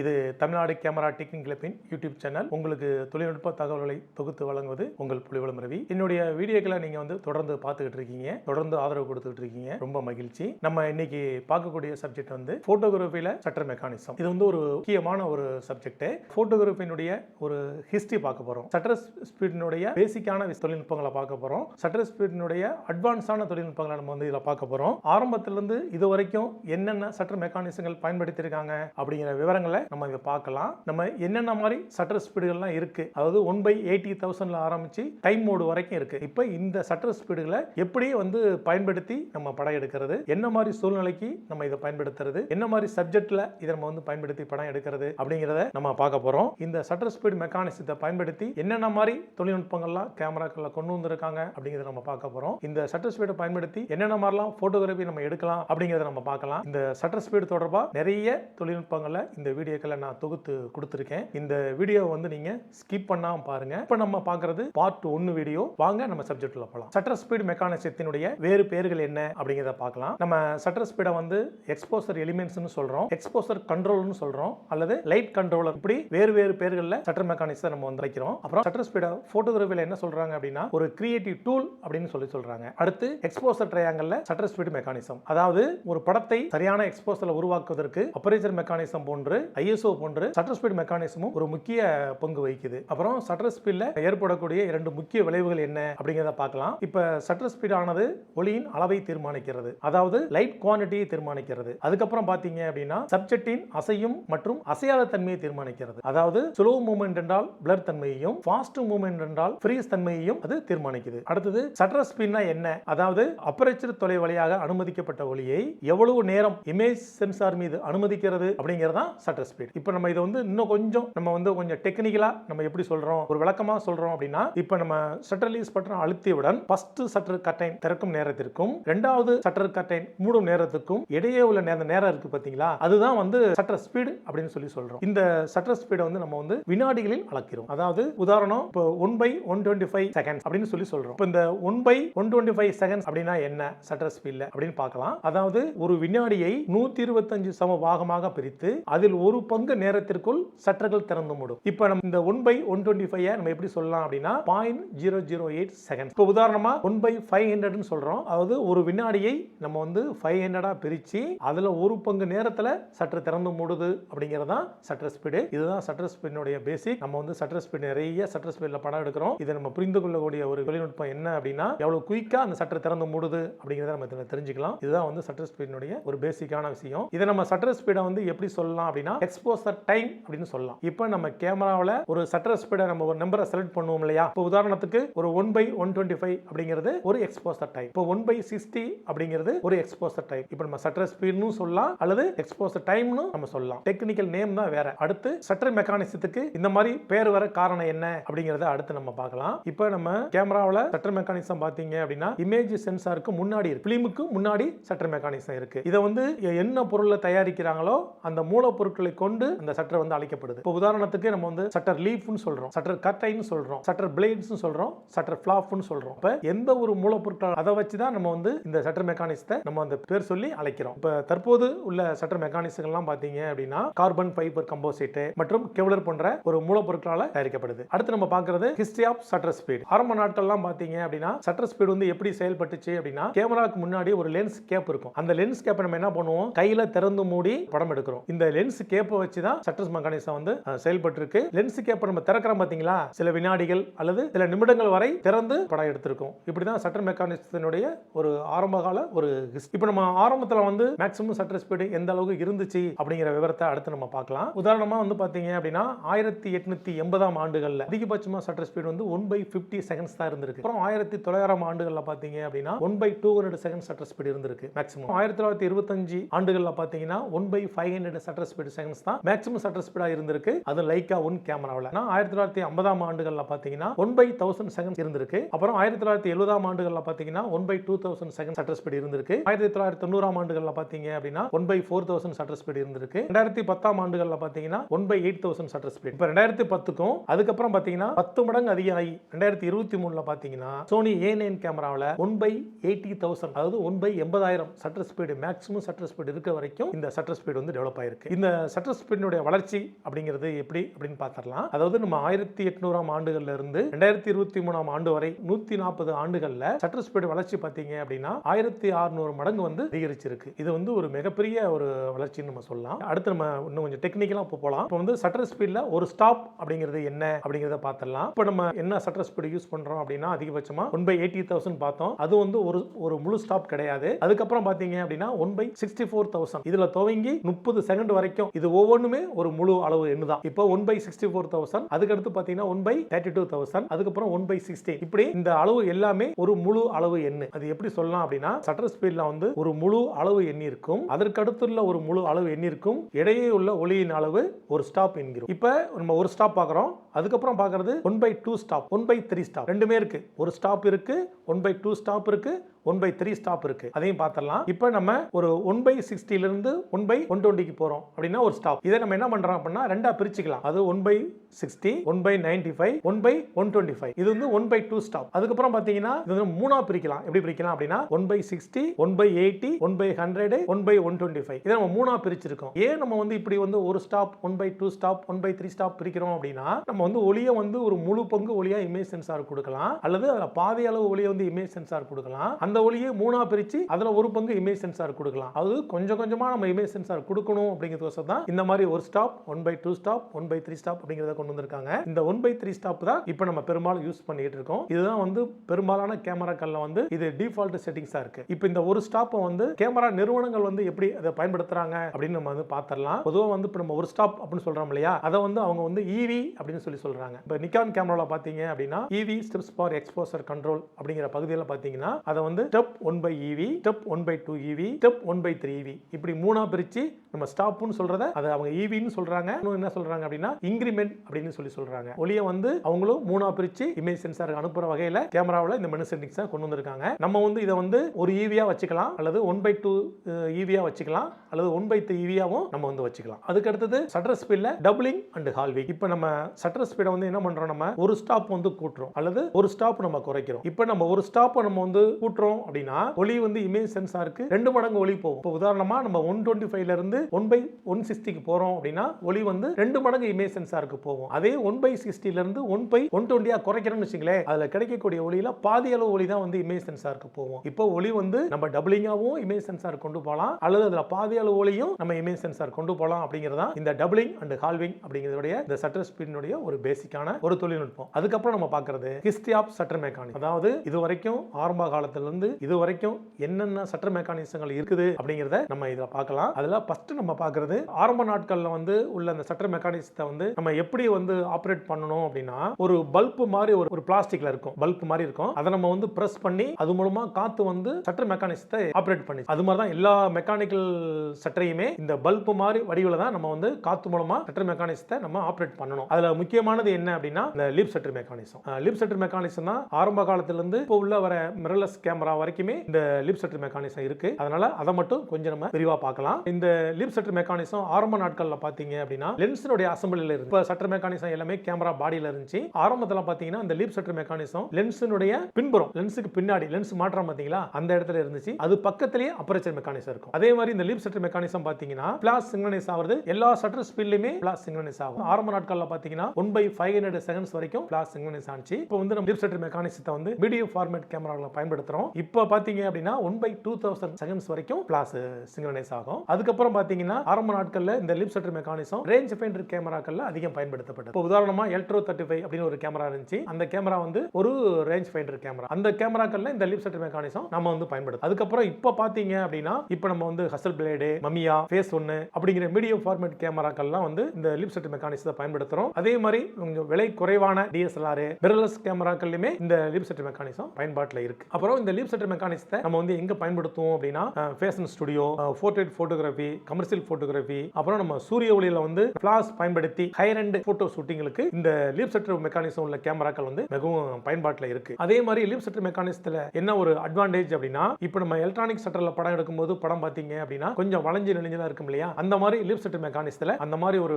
இது Tamil Nadu camera technique கிளப்பின் YouTube channel. உங்களுக்கு தொழில்நுட்ப தகவல்களை தொகுத்து வழங்குவது உங்கள் புலிவளம் ரவி. என்னுடைய வீடியோக்களை நீங்க வந்து தொடர்ந்து பார்த்துக்கிட்டு இருக்கீங்க. தொடர்ந்து ஆதரவு கொடுத்துக்கிட்டு இருக்கீங்க. ரொம்ப மகிழ்ச்சி. நம்ம இன்னைக்கு பார்க்கக்கூடிய சப்ஜெக்ட் வந்து போட்டோகிராஃபியில சட்டர் மெக்கானிசம் இது வந்து ஒரு முக்கியமான ஒரு சப்ஜெக்ட் போட்டோகிராஃபியினுடைய ஒரு ஹிஸ்டரி பார்க்க போறோம். சட்டர் ஸ்பீடினுடைய பேசிக்கான தொழில்நுட்பங்களை பார்க்க போறோம். சட்டர் ஸ்பீடினுடைய அட்வான்ஸான தொழில்நுட்பங்களை நம்ம வந்து இதில் பார்க்க போறோம். ஆரம்பத்திலிருந்து இது வரைக்கும் என்னென்ன சட்டர் மெக்கானிசங்கள் பயன்படுத்தியிருக்காங்க அப்படிங்கிற விவரங்களை நம்ம இதை பார்க்கலாம். நம்ம என்னென்ன மாதிரி சட்டர் ஸ்பீடுகள்லாம் இருக்கு? அதாவது ஒன் பை எயிட்டி தௌசண்ட்ல ஆரம்பிச்சு டைம் மோடு வரைக்கும் இருக்கு. இப்போ இந்த சட்டர் ஸ்பீடுகளை எப்படி வந்து பயன்படுத்தி நம்ம படம் எடுக்கிறது? என்ன மாதிரி சூழ்நிலைக்கு நம்ம இதை பயன்படுத்துறது? என்ன மாதிரி சப்ஜெக்ட்ல இதை நம்ம வந்து பயன்படுத்தி படம் எடுக்கிறது? அப்படிங்கிறத நம்ம பார்க்க போறோம். இந்த சட்டர் ஸ்பீடு மெக்கானிசத்தை பயன்படுத்தி என்னென்ன மாதிரி தொழில்நுட்பங்கள்லாம் கேமராக்கள்ல கொண்டு வந்திருக்காங்க? அப்படிங்கிறத நம்ம பார்க்க போறோம். இந்த சட்டர் ஸ்பீடை பயன்படுத்தி என்னென்ன மாதிரிலாம் போட்டோகிராஃபி நம்ம எடுக்கலாம்? அப்படிங்கிறத நம்ம பார்க்கலாம். இந்த சட்டர் ஸ்பீடு தொடர்பாக நிறைய தொழில்நுட்பங்களை இந்த வீடியோக்களை நான் தொகுத்து கொடுத்துருக்கேன். இந்த வீடியோ வந்து நீங்க ஸ்கிப் பண்ணாம பாருங்க. இப்போ நம்ம பார்க்கறது பார்ட் ஒன்னு வீடியோ வாங்க நம்ம சப்ஜெக்ட்ல போகலாம் சட்டர் ஸ்பீடு மெக்கானிசத்தினுடைய வேறு பேர்கள் என்ன அப்படிங்கிறத பார்க்கலாம். நம்ம சட்டர் ஸ்பீடை வந்து எக்ஸ்போசர் எலிமெண்ட்ஸ்னு சொல்றோம். எக்ஸ்போசர் கண்ட்ரோல்னு சொல்றோம். அல்லது லைட் கண்ட்ரோலர் இப்படி வேறு வேறு பேர்களில் சட்டர் மெக்கானிக்ஸை நம்ம வந்து வைக்கிறோம் அப்புறம் சட்டர் ஸ்பீடை போட்டோகிராஃபியில் என்ன சொல்றாங்க அப்படின்னா ஒரு கிரியேட்டிவ் டூல் அப்படின்னு சொல்லி சொல்றாங்க. அடுத்து எக்ஸ்போசர் ட்ரையாங்கல்ல சட்டர் ஸ்பீடு மெக்கானிசம் அதாவது ஒரு படத்தை சரியான எக்ஸ்போசர்ல உருவாக்குவதற்கு அப்பரேச்சர் மெக்கானிசம் போன்று ஐஎஸ்ஓ போன்ற சட்டர் ஸ்பீட் மெக்கானிசமும் ஒரு முக்கிய பங்கு வகிக்குது. அப்புறம் சட்டர் ஸ்பீட்ல ஏற்படக்கூடிய இரண்டு முக்கிய விளைவுகள் என்ன அப்படிங்கிறத பார்க்கலாம். இப்ப சட்டர் ஸ்பீட் ஆனது ஒளியின் அளவை தீர்மானிக்கிறது. அதாவது லைட் குவான்டிட்டியை தீர்மானிக்கிறது. அதுக்கப்புறம் பாத்தீங்க அப்படின்னா சப்ஜெக்டின் அசையும் மற்றும் அசையாத தன்மையை தீர்மானிக்கிறது. அதாவது ஸ்லோ மூவ்மெண்ட் என்றால் பிளர் தன்மையையும் ஃபாஸ்ட் மூவ்மெண்ட் என்றால் ஃப்ரீஸ் தன்மையையும் அது தீர்மானிக்குது. அடுத்தது சட்டர் ஸ்பீட்னா என்ன? அதாவது அப்பரேச்சர் தொலை வழியாக அனுமதிக்கப்பட்ட ஒளியை எவ்வளவு நேரம் இமேஜ் சென்சார் மீது அனுமதிக்கிறது அப்படிங்கிறது தான் சட்டர் ஸ்பீட் இப்போ நம்ம இதை வந்து இன்னும் கொஞ்சம் நம்ம வந்து கொஞ்சம் டெக்னிக்கலாக நம்ம எப்படி சொல்கிறோம் ஒரு விளக்கமாக சொல்றோம் அப்படின்னா இப்போ நம்ம சட்டர் ரிலீஸ் பட்டன் அழுத்தியவுடன் ஃபர்ஸ்ட் சட்டர் கட்டைன் திறக்கும் நேரத்திற்கும் ரெண்டாவது சட்டர் கட்டைன் மூடும் நேரத்துக்கும் இடையே உள்ள நேரம் நேரம் இருக்கு பார்த்தீங்களா அதுதான் வந்து சட்டர் ஸ்பீடு அப்படின்னு சொல்லி சொல்கிறோம் இந்த சட்டர் ஸ்பீடை வந்து நம்ம வந்து வினாடிகளில் அளக்கிறோம். அதாவது உதாரணம் இப்போ one by one twenty five seconds அப்படின்னு சொல்லி சொல்கிறோம் இப்போ இந்த one by one twenty five seconds அப்படின்னா என்ன சட்டர் ஸ்பீடில் அப்படின்னு பார்க்கலாம். அதாவது ஒரு வினாடியை நூற்றி இருபத்தஞ்சு சம பாகமாக பிரித்து அதில் ஒரு பங்கு நேரத்திற்குள் சட்டர்கள் திறந்து மூடும். இப்போ நம்ம இந்த one by one twenty five நம்ம எப்படி சொல்லலாம் அப்படின்னா point zero zero eight second இப்போ உதாரணமா ஒன் பை ஃபைவ் ஹண்ட்ரட்னு சொல்றோம். அதாவது ஒரு வினாடியை நம்ம வந்து ஃபைவ் ஹண்ட்ரடா பிரிச்சு அதுல ஒரு பங்கு நேரத்துல சற்று திறந்து மூடுது அப்படிங்கிறது தான் சட்டர் ஸ்பீடு இதுதான் சட்டர் ஸ்பீடினுடைய பேசிக் நம்ம வந்து சட்டர் ஸ்பீட் நிறைய சட்டர் ஸ்பீட்ல படம் எடுக்கிறோம். இதை நம்ம புரிந்து கொள்ளக்கூடிய ஒரு தொழில்நுட்பம் என்ன அப்படின்னா எவ்வளவு குயிக்கா அந்த சட்டர் திறந்து மூடுது அப்படிங்கிறத நம்ம தெரிஞ்சுக்கலாம். இதுதான் வந்து சட்டர் ஸ்பீடினுடைய ஒரு பேசிக்கான விஷயம். இதை நம்ம சட்டர் ஸ்பீடை வந்து எப்படி சொல்லலாம் அப்படின்னா எக்ஸ்போசர் டைம் அப்படின்னு சொல்லலாம். இப்போ நம்ம கேமராவில் ஒரு சட்டர் ஸ்பீடை நம்ம ஒரு நம்பரை செலக்ட் பண்ணுவோம் இல்லையா? இப்போ உதாரணத்துக்கு ஒரு one by one twenty five அப்படிங்கிறது ஒரு எக்ஸ்போசர் டைம் இப்போ ஒன் பை சிக்ஸ்டி அப்படிங்கிறது ஒரு எக்ஸ்போசர் டைம் இப்போ நம்ம சட்டர் ஸ்பீட்னு சொல்லலாம் அல்லது எக்ஸ்போசர் டைம்னு நம்ம சொல்லலாம். டெக்னிக்கல் நேம் தான் வேற. அடுத்து சட்டர் மெக்கானிசத்துக்கு இந்த மாதிரி பேர் வர காரணம் என்ன அப்படிங்கிறத அடுத்து நம்ம பார்க்கலாம். இப்போ நம்ம கேமராவில் சட்டர் மெக்கானிசம் பார்த்தீங்க அப்படின்னா இமேஜ் சென்சாருக்கு முன்னாடி இருக்கு. பிலிமுக்கு முன்னாடி சட்டர் மெக்கானிசம் இருக்கு. இதை வந்து என்ன பொருளை தயாரிக்கிறாங்களோ அந்த மூலப்பொருட்களை கொண்டு அந்த சட்டர் வந்து அழைக்கப்படுது. இப்போ உதாரணத்துக்கு நம்ம வந்து சட்டர் லீஃப்னு சொல்றோம் சட்டர் கட்டைன்னு சொல்றோம் சட்டர் பிளேட்ஸ்னு சொல்றோம் சட்டர் ஃபிளாப்னு சொல்றோம். இப்போ எந்த ஒரு மூலப்பொருட்கள் அதை வச்சு தான் நம்ம வந்து இந்த சட்டர் மெக்கானிசத்தை நம்ம அந்த பேர் சொல்லி அழைக்கிறோம். இப்போ தற்போது உள்ள சட்டர் மெக்கானிசங்கள்லாம் பார்த்தீங்க அப்படின்னா கார்பன் ஃபைபர் கம்போசிட் மற்றும் கெவலர் போன்ற ஒரு மூலப்பொருட்களால் தயாரிக்கப்படுது. அடுத்து நம்ம பார்க்கறது ஹிஸ்டரி ஆஃப் சட்டர் ஸ்பீட். ஆரம்ப நாட்கள்லாம் பார்த்தீங்க அப்படின்னா சட்டர் ஸ்பீட் வந்து எப்படி செயல்பட்டுச்சு அப்படின்னா கேமராக்கு முன்னாடி ஒரு லென்ஸ் கேப் இருக்கும். அந்த லென்ஸ் கேப்பை நம்ம என்ன பண்ணுவோம்? கையில திறந்து மூடி படம் எடுக்கிறோம். இந்த லென்ஸ் கேப் கேப்பை வச்சு தான் சட்டர் மெக்கானிசம் வந்து செயல்பட்டு இருக்கு லென்ஸ் கேப்பை நம்ம திறக்கிறோம் பாத்தீங்களா? சில வினாடிகள் அல்லது சில நிமிடங்கள் வரை திறந்து படம் எடுத்திருக்கோம். இப்படிதான் சட்டர் மெக்கானிசத்தினுடைய ஒரு ஆரம்ப கால ஒரு இப்போ நம்ம ஆரம்பத்தில் வந்து மேக்ஸிமம் சட்டர் ஸ்பீடு எந்த அளவுக்கு இருந்துச்சு அப்படிங்கிற விவரத்தை அடுத்து நம்ம பார்க்கலாம். உதாரணமாக வந்து பார்த்தீங்க அப்படின்னா ஆயிரத்தி எட்நூத்தி எண்பதாம் ஆண்டுகளில் அதிகபட்சமாக சட்டர் ஸ்பீடு வந்து ஒன் பை ஃபிஃப்டி செகண்ட்ஸ் தான் இருந்திருக்கு. அப்புறம் ஆயிரத்தி தொள்ளாயிரம் ஆண்டுகள்ல பாத்தீங்க அப்படின்னா one by two hundred second shutter speed இருந்திருக்கு மேக்ஸிமம் ஆயிரத்தி தொள்ளாயிரத்தி இருபத்தஞ்சு ஆண்டுகளில் பார்த்தீங்கன்னா one by five hundred shutter speed seconds தான். மேக்ஸிமம் சட்டர் ஸ்பீடா இருந்திருக்கு. அது லைக்கா ஒன் கேமராவில் ஆயிரத்தி தொள்ளாயிரத்தி ஐம்பதாம் ஆண்டுகள்ல பாத்தீங்கன்னா ஒன் பை தௌசண்ட் செகண்ட் இருந்திருக்கு. அப்புறம் ஆயிரத்தி தொள்ளாயிரத்தி எழுபதாம் ஆண்டுகள்ல பாத்தீங்கன்னா one by two thousand second shutter speed இருந்திருக்கு. ஆயிரத்தி தொள்ளாயிரத்தி தொண்ணூறாம் ஆண்டுகள்ல பாத்தீங்க அப்படின்னா one by four thousand shutter speed இருந்திருக்கு. ரெண்டாயிரத்தி பத்தாம் ஆண்டுகள்ல பாத்தீங்கன்னா one by eight thousand shutter speed இப்போ ரெண்டாயிரத்தி பத்துக்கும் அதுக்கப்புறம் பாத்தீங்கன்னா பத்து மடங்கு அதிகமாகி ரெண்டாயிரத்தி இருபத்தி மூணுல பாத்தீங்கன்னா சோனி ஏ நைன் கேமராவில் ஒன் பை எயிட்டி தௌசண்ட் அதாவது ஒன் பை எண்பதாயிரம் shutter speed maximum shutter speed இருக்க வரைக்கும் இந்த சட்டர் ஸ்பீடு வந்து டெவலப் ஆயிருக்கு. இந்த சட்டர் ஸ்பீடினுடைய வளர்ச்சி அப்படிங்கிறது எப்படி அப்படின்னு பார்த்துடலாம். அதாவது நம்ம ஆயிரத்தி எட்நூறாம் ஆண்டுகள்ல இருந்து ரெண்டாயிரத்தி இருபத்தி மூணாம் ஆண்டு வரை நூத்தி நாற்பது ஆண்டுகள்ல சட்டர் ஸ்பீடு வளர்ச்சி பார்த்தீங்க அப்படின்னா ஆயிரத்தி அறுநூறு மடங்கு வந்து அதிகரிச்சிருக்கு. இது வந்து ஒரு மிகப்பெரிய ஒரு வளர்ச்சின்னு நம்ம சொல்லலாம். அடுத்து நம்ம இன்னும் கொஞ்சம் டெக்னிக்கலாக இப்போ போகலாம். இப்போ வந்து சட்டர் ஸ்பீடில் ஒரு ஸ்டாப் அப்படிங்கிறது என்ன அப்படிங்கிறத பார்த்துடலாம். இப்போ நம்ம என்ன சட்டர் ஸ்பீடு யூஸ் பண்றோம் அப்படின்னா அதிகபட்சமா ஒன் பை எயிட்டி தௌசண்ட் பார்த்தோம். அது வந்து ஒரு ஒரு முழு ஸ்டாப் கிடையாது. அதுக்கப்புறம் பார்த்தீங்க அப்படின்னா one by sixty four thousand இதில் துவங்கி முப்பது செகண்ட் வரைக்கும் இது ஒவ்வொன்றுமே ஒரு முழு அளவு எண்ணு தான் இப்போ one by sixty four thousand அதுக்கடுத்து பார்த்தீங்கன்னா one by thirty two thousand அதுக்கப்புறம் ஒன் பை சிக்ஸ்டி இப்படி இந்த அளவு எல்லாமே ஒரு முழு அளவு எண்ணு. அது எப்படி சொல்லலாம் அப்படின்னா சட்டர் ஸ்பீட்ல வந்து ஒரு முழு அளவு எண்ணி இருக்கும் அதற்கடுத்துள்ள ஒரு முழு அளவு எண்ணி இருக்கும் இடையே உள்ள ஒளியின் அளவு ஒரு ஸ்டாப் என்கிறோம். இப்போ நம்ம ஒரு ஸ்டாப் பார்க்குறோம். அதுக்கப்புறம் பார்க்கறது one by two stop one by three stop ரெண்டுமே இருக்கு. ஒரு ஸ்டாப் இருக்கு ஒன் பை டூ ஸ்டாப் இருக்கு ஒன் பை த்ரீ ஸ்டாப் இருக்கு. அதையும் பார்த்துடலாம். இப்போ நம்ம ஒரு ஒன் பை சிக்ஸ்டிலிருந்து ஒன் பை ஒன் டுவெண்ட்டிக்கு போகிறோம் அப்படின்னா ஒரு ஸ்டாப் இதை நம்ம என்ன பண்ணுறோம் அப்படின்னா ரெண்டாக பிரிச்சுக்கலாம். அது one by sixty one by ninety five one by one twenty five இது வந்து ஒன் பை டூ ஸ்டாப் அதுக்கப்புறம் பார்த்தீங்கன்னா இது வந்து மூணா பிரிக்கலாம் எப்படி பிரிக்கலாம் அப்படின்னா one by sixty one by eighty one by hundred one by one twenty five இதை நம்ம மூணா பிரிச்சிருக்கோம் ஏன் நம்ம வந்து இப்படி வந்து ஒரு stop one by two stop one by three stop பிரிக்கிறோம் அப்படின்னா நம்ம வந்து ஒளியை வந்து ஒரு முழு பங்கு ஒளியா இமேஜ் சென்சார் கொடுக்கலாம் அல்லது அதில் பாதி அளவு ஒளியை வந்து இமேஜ் சென்சார் கொடுக்கலாம் அந்த ஒளியை மூணா பிரிச்சு அதில் ஒரு பங்கு இமேஜ் சென்சார் கொடுக்கலாம் அது கொஞ்சம் கொஞ்சமாக நம்ம இமேஜ் சென்சார் கொடுக்கணும் அப்படிங்கிறது தான் இந்த மாதிரி ஒரு stop one by two stop one by three stop அப்படிங்கிறத கொண்டு வந்திருக்காங்க. இந்த ஒன் பை த்ரீ ஸ்டாப் தான் இப்போ நம்ம பெரும்பாலும் யூஸ் பண்ணிட்டு இருக்கோம். இதுதான் வந்து பெரும்பாலான கேமராக்கள்ல வந்து இது டிஃபால்ட் செட்டிங்ஸா இருக்கு. இப்போ இந்த ஒரு ஸ்டாப்பை வந்து கேமரா நிறுவனங்கள் வந்து எப்படி அதை பயன்படுத்துறாங்க அப்படின்னு நம்ம வந்து பார்த்துடலாம் பொதுவாக வந்து இப்போ நம்ம ஒரு ஸ்டாப் அப்படின்னு சொல்றோம் இல்லையா? அதை வந்து அவங்க வந்து ஈவி அப்படின்னு சொல்லி சொல்றாங்க. இப்போ நிக்கான் கேமராவில் பார்த்தீங்க அப்படின்னா EV EV steps for exposure control அப்படிங்கிற பகுதியில் பார்த்தீங்கன்னா அதை வந்து step one by EV step one by two EV step one by three EV இப்படி மூணா பிரிச்சு நம்ம ஸ்டாப்னு சொல்றத அதை அவங்க ஈவின்னு சொல்றாங்க. இன்னும் என்ன சொல்றாங்க அப்படின்னா இன்க்ரிமெண்ட் அப்படின்னு சொல்லி சொல்றாங்க. ஒளியை வந்து அவங்களும் மூணா பிரிச்சு இமேஜ் சென்சார் அனுப்புற வகையில கேமராவில் இந்த மெனு செட்டிங்ஸை கொண்டு வந்திருக்காங்க. நம்ம வந்து இதை வந்து ஒரு ஈவியா வச்சுக்கலாம் அல்லது ஒன் பை டூ ஈவியா வச்சுக்கலாம் அல்லது ஒன் பை த்ரீ ஈவியாவும் நம்ம வந்து வச்சுக்கலாம். அதுக்கு அடுத்தது சட்டர் ஸ்பீட்ல டபுளிங் அண்ட் ஹால்விங் இப்போ நம்ம சட்டர் ஸ்பீடை வந்து என்ன பண்றோம்? நம்ம ஒரு ஸ்டாப் வந்து கூட்டுறோம் அல்லது ஒரு ஸ்டாப் நம்ம குறைக்கிறோம். இப்போ நம்ம ஒரு ஸ்டாப்பை நம்ம வந்து கூட்டுறோம் அப்படின்னா ஒளி வந்து இமேஜ் சென்சாருக்கு ரெண்டு மடங்கு ஒளி போகும். இப்போ உதாரணமா நம்ம ஒன் டுவெண்ட்டி ஃபைவ்ல இருந்து ஒன் பை ஒன் சிக்ஸ்டிக்கு போறோம் அப்படின்னா ஒளி வந்து ரெண்டு மடங்கு இமேஜ் சென்சாருக்கு போகும். அதே ஒன் பை சிக்ஸ்டிலேருந்து ஒன் பை ஒன் டுவெண்ட்டியா குறைக்கிறோம்னு வச்சுங்களேன் அதுல கிடைக்கக்கூடிய ஒளியில பாதி அளவு ஒளி தான் வந்து இமேஜ் சென்சாருக்கு போகும். இப்போ ஒளி வந்து நம்ம டபுளிங்காவும் இமேஜ் சென்சார் கொண்டு போகலாம் அல்லது அதில் பாதி அளவு ஒளியும் நம்ம இமேஜ் சென்சார் கொண்டு போகலாம் அப்படிங்கிறதா இந்த டபுளிங் அண்ட் ஹால்விங் அப்படிங்கிறதுடைய இந்த சட்டர் ஸ்பீடினுடைய ஒரு பேசிக்கான ஒரு தொழில்நுட்பம். அதுக்கப்புறம் நம்ம பார்க்கறது ஹிஸ்டரி ஆஃப் சட்டர் மெக்கானிக் அதாவது இது வரைக்கும் ஆரம்ப காலத்துல இருந்து இது வரைக்கும் என்னென்ன சட்டர் மெக்கானிசங்கள் இருக்குது அப்படிங்கிறத நம்ம இதில் பார்க்கலாம். அதில் ஃபர்ஸ்ட் நம்ம பார்க்கறது ஆரம்ப நாட்களில் வந்து உள்ள அந்த சட்டர் மெக்கானிசத்தை வந்து நம்ம எப்படி வந்து ஆப்ரேட் பண்ணணும் அப்படின்னா ஒரு பல்ப் மாதிரி ஒரு ஒரு பிளாஸ்டிக்ல இருக்கும். பல்ப் மாதிரி இருக்கும். அதை நம்ம வந்து பிரஸ் பண்ணி அது மூலமா காத்து வந்து சட்டர் மெக்கானிசத்தை ஆப்ரேட் பண்ணி அது மாதிரி தான் எல்லா மெக்கானிக்கல் சட்டரையுமே இந்த பல்ப் மாதிரி வடிவில் தான் நம்ம வந்து காத்து மூலமா சட்டர் மெக்கானிசத்தை நம்ம ஆப்ரேட் பண்ணணும். அதுல முக்கியமானது என்ன அப்படின்னா இந்த leaf shutter mechanism leaf shutter mechanism தான் ஆரம்ப காலத்துல இருந்து இப்போ உள்ள வர மிரலஸ் கேமரா வரைக்குமே இந்த லீப் சட்டர் மெக்கானிசம் இருக்கு. அதனால அதை மட்டும் கொஞ்சம் நம்ம விரிவா பார்க்கலாம். இந்த லீப் சட்டர் மெக்கானிசம் ஆரம்ப நாட்கள்ல பாத்தீங்க அப்படின்னா லென்ஸினுடைய அசம்பிளில இருந்து சட்டர் மெக்கானிசம் எல்லாமே கேமரா பாடியில இருந்துச்சு. ஆரம்பத்தில் பார்த்தீங்கன்னா அந்த லீப் சட்டர் மெக்கானிசம் லென்ஸினுடைய பின்புறம் லென்ஸுக்கு பின்னாடி லென்ஸ் மாற்றம் பார்த்தீங்களா அந்த இடத்துல இருந்துச்சு. அது பக்கத்திலேயே அப்பரேச்சர் மெக்கானிசம் இருக்கும். அதே மாதிரி இந்த லீப் சட்டர் மெக்கானிசம் பார்த்தீங்கன்னா பிளாஸ் சிங்னனைஸ் ஆகுது எல்லா சட்டர் ஸ்பீட்லயுமே பிளாஸ் சிங்னனைஸ் ஆகும். ஆரம்ப நாட்கள்ல பார்த்தீங்கன்னா one by five hundred seconds வரைக்கும் பிளாஸ் சிங்னனைஸ் ஆச்சு இப்போ வந்து நம்ம லீப் சட்டர் மெக்கானிசத்தை வந்து வீடியோ ஃபார்மேட் கேமராவில் பயன்படுத்துறோம். இப்போ பார்த்தீங்க அப்படின்னா one by two thousand seconds வரைக்கும் பிளாஸ் சிங்னனைஸ் ஆகும். அதுக்கப்புறம் பார்த்தீங்கன்னா ஆரம்ப நாட்களில் இந்த leaf shutter mechanism range finder கேமராக்கள்ல அதிகம் பயன்படுத்தப்பட்டது. இப்போ உதாரணமாக எல்ட்ரோ தேர்ட்டி ஃபைவ் அப்படின்னு ஒரு கேமரா இருந்துச்சு. அந்த கேமரா வந்து ஒரு ரேஞ்ச் ஃபைண்டர் கேமரா அந்த கேமராக்கள்ல இந்த லிப் ஷட்டர் மெக்கானிசம் நம்ம வந்து பயன்படுத்தும் அதுக்கப்புறம் இப்போ பார்த்தீங்க அப்படின்னா இப்போ நம்ம வந்து ஹசல் பிளேடு மமியா ஃபேஸ் ஒன்னு அப்படிங்கிற மீடியம் ஃபார்மேட் கேமராக்கள்லாம் வந்து இந்த லிப் ஷட்டர் மெக்கானிசத்தை பயன்படுத்துகிறோம் அதே மாதிரி கொஞ்சம் விலை குறைவான டிஎஸ்எல்ஆர் மிரர்லெஸ் கேமராக்கள்லையுமே இந்த லிப் ஷட்டர் மெக்கானிசம் பயன்பாட்டில் இருக்கு. அப்புறம் இந்த லிப் செட்டர் மெக்கானிசத்தை நம்ம வந்து எங்கே பயன்படுத்துவோம் அப்படின்னா fashion studio portrait photography commercial photography அப்புறம் நம்ம சூரிய ஒளியில வந்து ஃபிளாஷ் பயன்படுத்தி ஹையர் அண்ட் போட்டோ ஷூட்டிங்களுக்கு இந்த லீப் செட்டர் மெக்கானிசம் உள்ள கேமராக்கள் வந்து மிகவும் பயன்பாட்டில் இருக்கு. அதே மாதிரி லீப் செட்டர் மெக்கானிசத்தில் என்ன ஒரு அட்வான்டேஜ் அப்படின்னா இப்போ நம்ம எலக்ட்ரானிக் செட்டர்ல படம் எடுக்கும்போது படம் பார்த்தீங்க அப்படின்னா கொஞ்சம் வளைஞ்சு நெளிஞ்சலாம் இருக்கும் இல்லையா? அந்த மாதிரி லீப் செட்டர் மெக்கானிசத்தில் அந்த மாதிரி ஒரு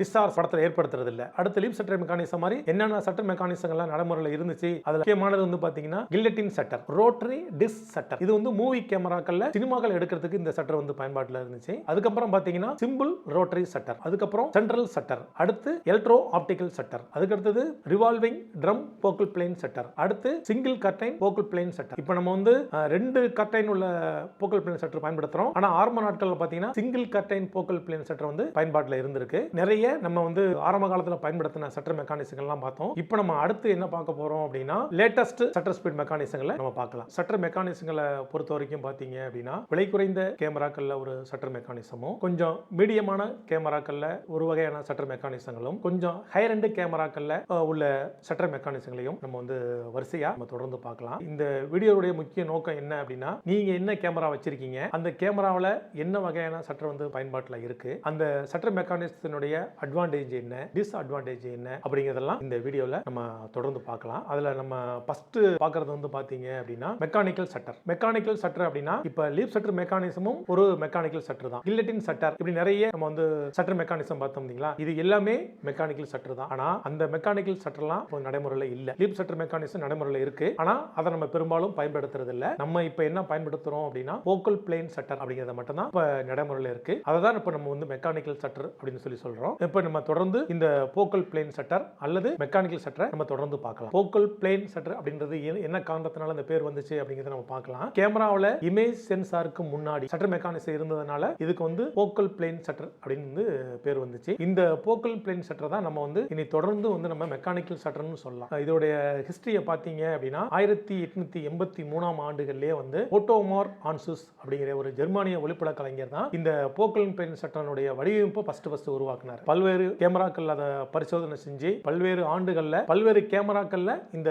டிஸ்சார்ஜ் படத்தில் ஏற்படுத்துறது இல்லை. அடுத்த லீப் செட்டர் மெக்கானிசம் மாதிரி என்னென்ன சட்டர் மெக்கானிசங்கள்லாம் நடைமுறையில் இருந்துச்சு அதில் முக்கியமானது வந்து பார்த்தீங்கன்னா guillotine shutter rotary disc shutter இது வந்து மூவி கேமராக்களில் சினிமாக்கள் எடுக்கிறதுக்கு இந்த சட்டர் வந்து பயன்பாட்டில் இருந்துச்சு. அதுக்கப்புறம் பார்த்தீங்கன்னா சிம்பிள் ரோட்டரி சட்டர் அதுக்கப்புறம் சென்ட்ரல் சட்டர் அடுத்து எலக்ட்ரோ ஆப்டிக்கல் சட்டர் அதுக்கடுத்தது revolving drum focal plane shutter அடுத்து single curtain focal plane shutter இப்போ நம்ம வந்து ரெண்டு கர்டைன் உள்ள போக்கல் பிளேன் சட்டர் பயன்படுத்துறோம். ஆனால் ஆரம்ப நாட்களில் பார்த்தீங்கன்னா single curtain focal plane shutter வந்து பயன்பாட்டில் இருந்திருக்கு. நிறைய நம்ம வந்து ஆரம்ப காலத்தில் பயன்படுத்தின சட்டர் மெக்கானிசங்கள்லாம் பார்த்தோம். இப்போ நம்ம அடுத்து என்ன பார்க்க போகிறோம் அப்படின்னா லேட்டஸ்ட் சட்டர் ஸ்பீட் மெக்கானிசங்களை நம்ம பார்க்கலாம். சட்டர் மெக்கானிசங்களை பொறுத்த வரைக்கும் பார்த்தீங்க அப்படின்னா விலை குறைந்த கேமராக்களில் ஒரு சட்டர் மெக்கானிசமும் கொஞ்சம் மீடியமான கேமராக்களில் ஒரு வகையான சட்டர் மெக்கானிசங்களும் கொஞ்சம் ஹையர் எண்டு கேமராக்களில் உள்ள சட்டர் மெக்கானிசங்களையும் நம்ம வந்து வரிசையாக நம்ம தொடர்ந்து பார்க்கலாம். இந்த வீடியோவுடைய முக்கிய நோக்கம் என்ன அப்படின்னா நீங்கள் என்ன கேமரா வச்சுருக்கீங்க அந்த கேமராவில் என்ன வகையான சட்டர் வந்து பயன்பாட்டில் இருக்குது அந்த சட்டர் மெக்கானிசத்தினுடைய அட்வான்டேஜ் என்ன டிஸ்அட்வான்டேஜ் என்ன அப்படிங்கிறதெல்லாம் இந்த வீடியோவில் நம்ம தொடர்ந்து பார்க்கலாம். அதில் நம்ம ஃபஸ்ட்டு பார்க்கறது வந்து பார்த்தீங்க அப்படின்னா மெக்கானிக்கல் சட்டர் மெக்கானிக்கல் சட்டர் அப்படின்னா இப்போ லீப் சட்டர் மெக்கானிசமும் ஒரு மெக்கானிக்கல் சட்டர் தான். கில்லட்டின் சட்டர் இப்படி நிறைய நம்ம வந்து சட்டர் மெக்கானிசம் பார்த்தோம் இல்லைங்களா? இது எல்லாமே மெக்கானிக்கல் சட்டர் தான். ஆனால் அந்த மெக்கானிக்கல் சட்டர்லாம் இப்போ நடைமுறையில் இல்லை. லீப் சட்டர் மெக்கானிசம் நடைமுறையில் இருக்கு. ஆனால் அதை நம்ம பெரும்பாலும் பயன்படுத்துறது இல்லை. நம்ம இப்போ என்ன பயன்படுத்துறோம் அப்படின்னா போக்கல் பிளேன் சட்டர் அப்படிங்கிறத மட்டும் தான் இப்போ நடைமுறையில் இருக்கு. அதை தான் இப்போ நம்ம வந்து மெக்கானிக்கல் சட்டர் அப்படின்னு சொல்லி சொல்றோம். இப்போ நம்ம தொடர்ந்து இந்த போக்கல் பிளேன் சட்டர் அல்லது மெக்கானிக்கல் சட்டரை நம்ம தொடர்ந்து பார்க்கலாம். போக்கல் பிளேன் சட்டர் அப்படின்றது என்ன- காரணத்தினால அந்த பேர் வந்துச்சு அப்படிங்கிறத நம்ம பார்க்கலாம். கேமராவில் இமேஜ் சென்சாருக்கு முன்னாடி சட்டர் மெக்கானிசம் இருந்ததுனால இதுக்கு வந்து போக்கல் பிளேன் சட்டர் அப்படின்னு வந்து பேர் வந்துச்சு. இந்த போக்கல் பிளேன் சட்டர் தான் நம்ம வந்து இனி தொடர்ந்து வந்து நம்ம மெக்கானிக்கல் சட்டம்னு சொல்லலாம். இதோடைய ஹிஸ்டரியை பார்த்தீங்க அப்படின்னா ஆயிரத்தி எட்நூத்தி எண்பத்தி மூணாம் ஆண்டுகள்லேயே வந்து ஓட்டோமார் ஆன்சுஸ் அப்படிங்கிற ஒரு ஜெர்மானிய ஒளிப்பட கலைஞர் தான் இந்த போக்கலின் பெயின் சட்டனுடைய வடிவமைப்பை ஃபர்ஸ்ட் ஃபர்ஸ்ட் உருவாக்குனார். பல்வேறு கேமராக்கள் அதை பரிசோதனை செஞ்சு பல்வேறு ஆண்டுகளில் பல்வேறு கேமராக்கள்ல இந்த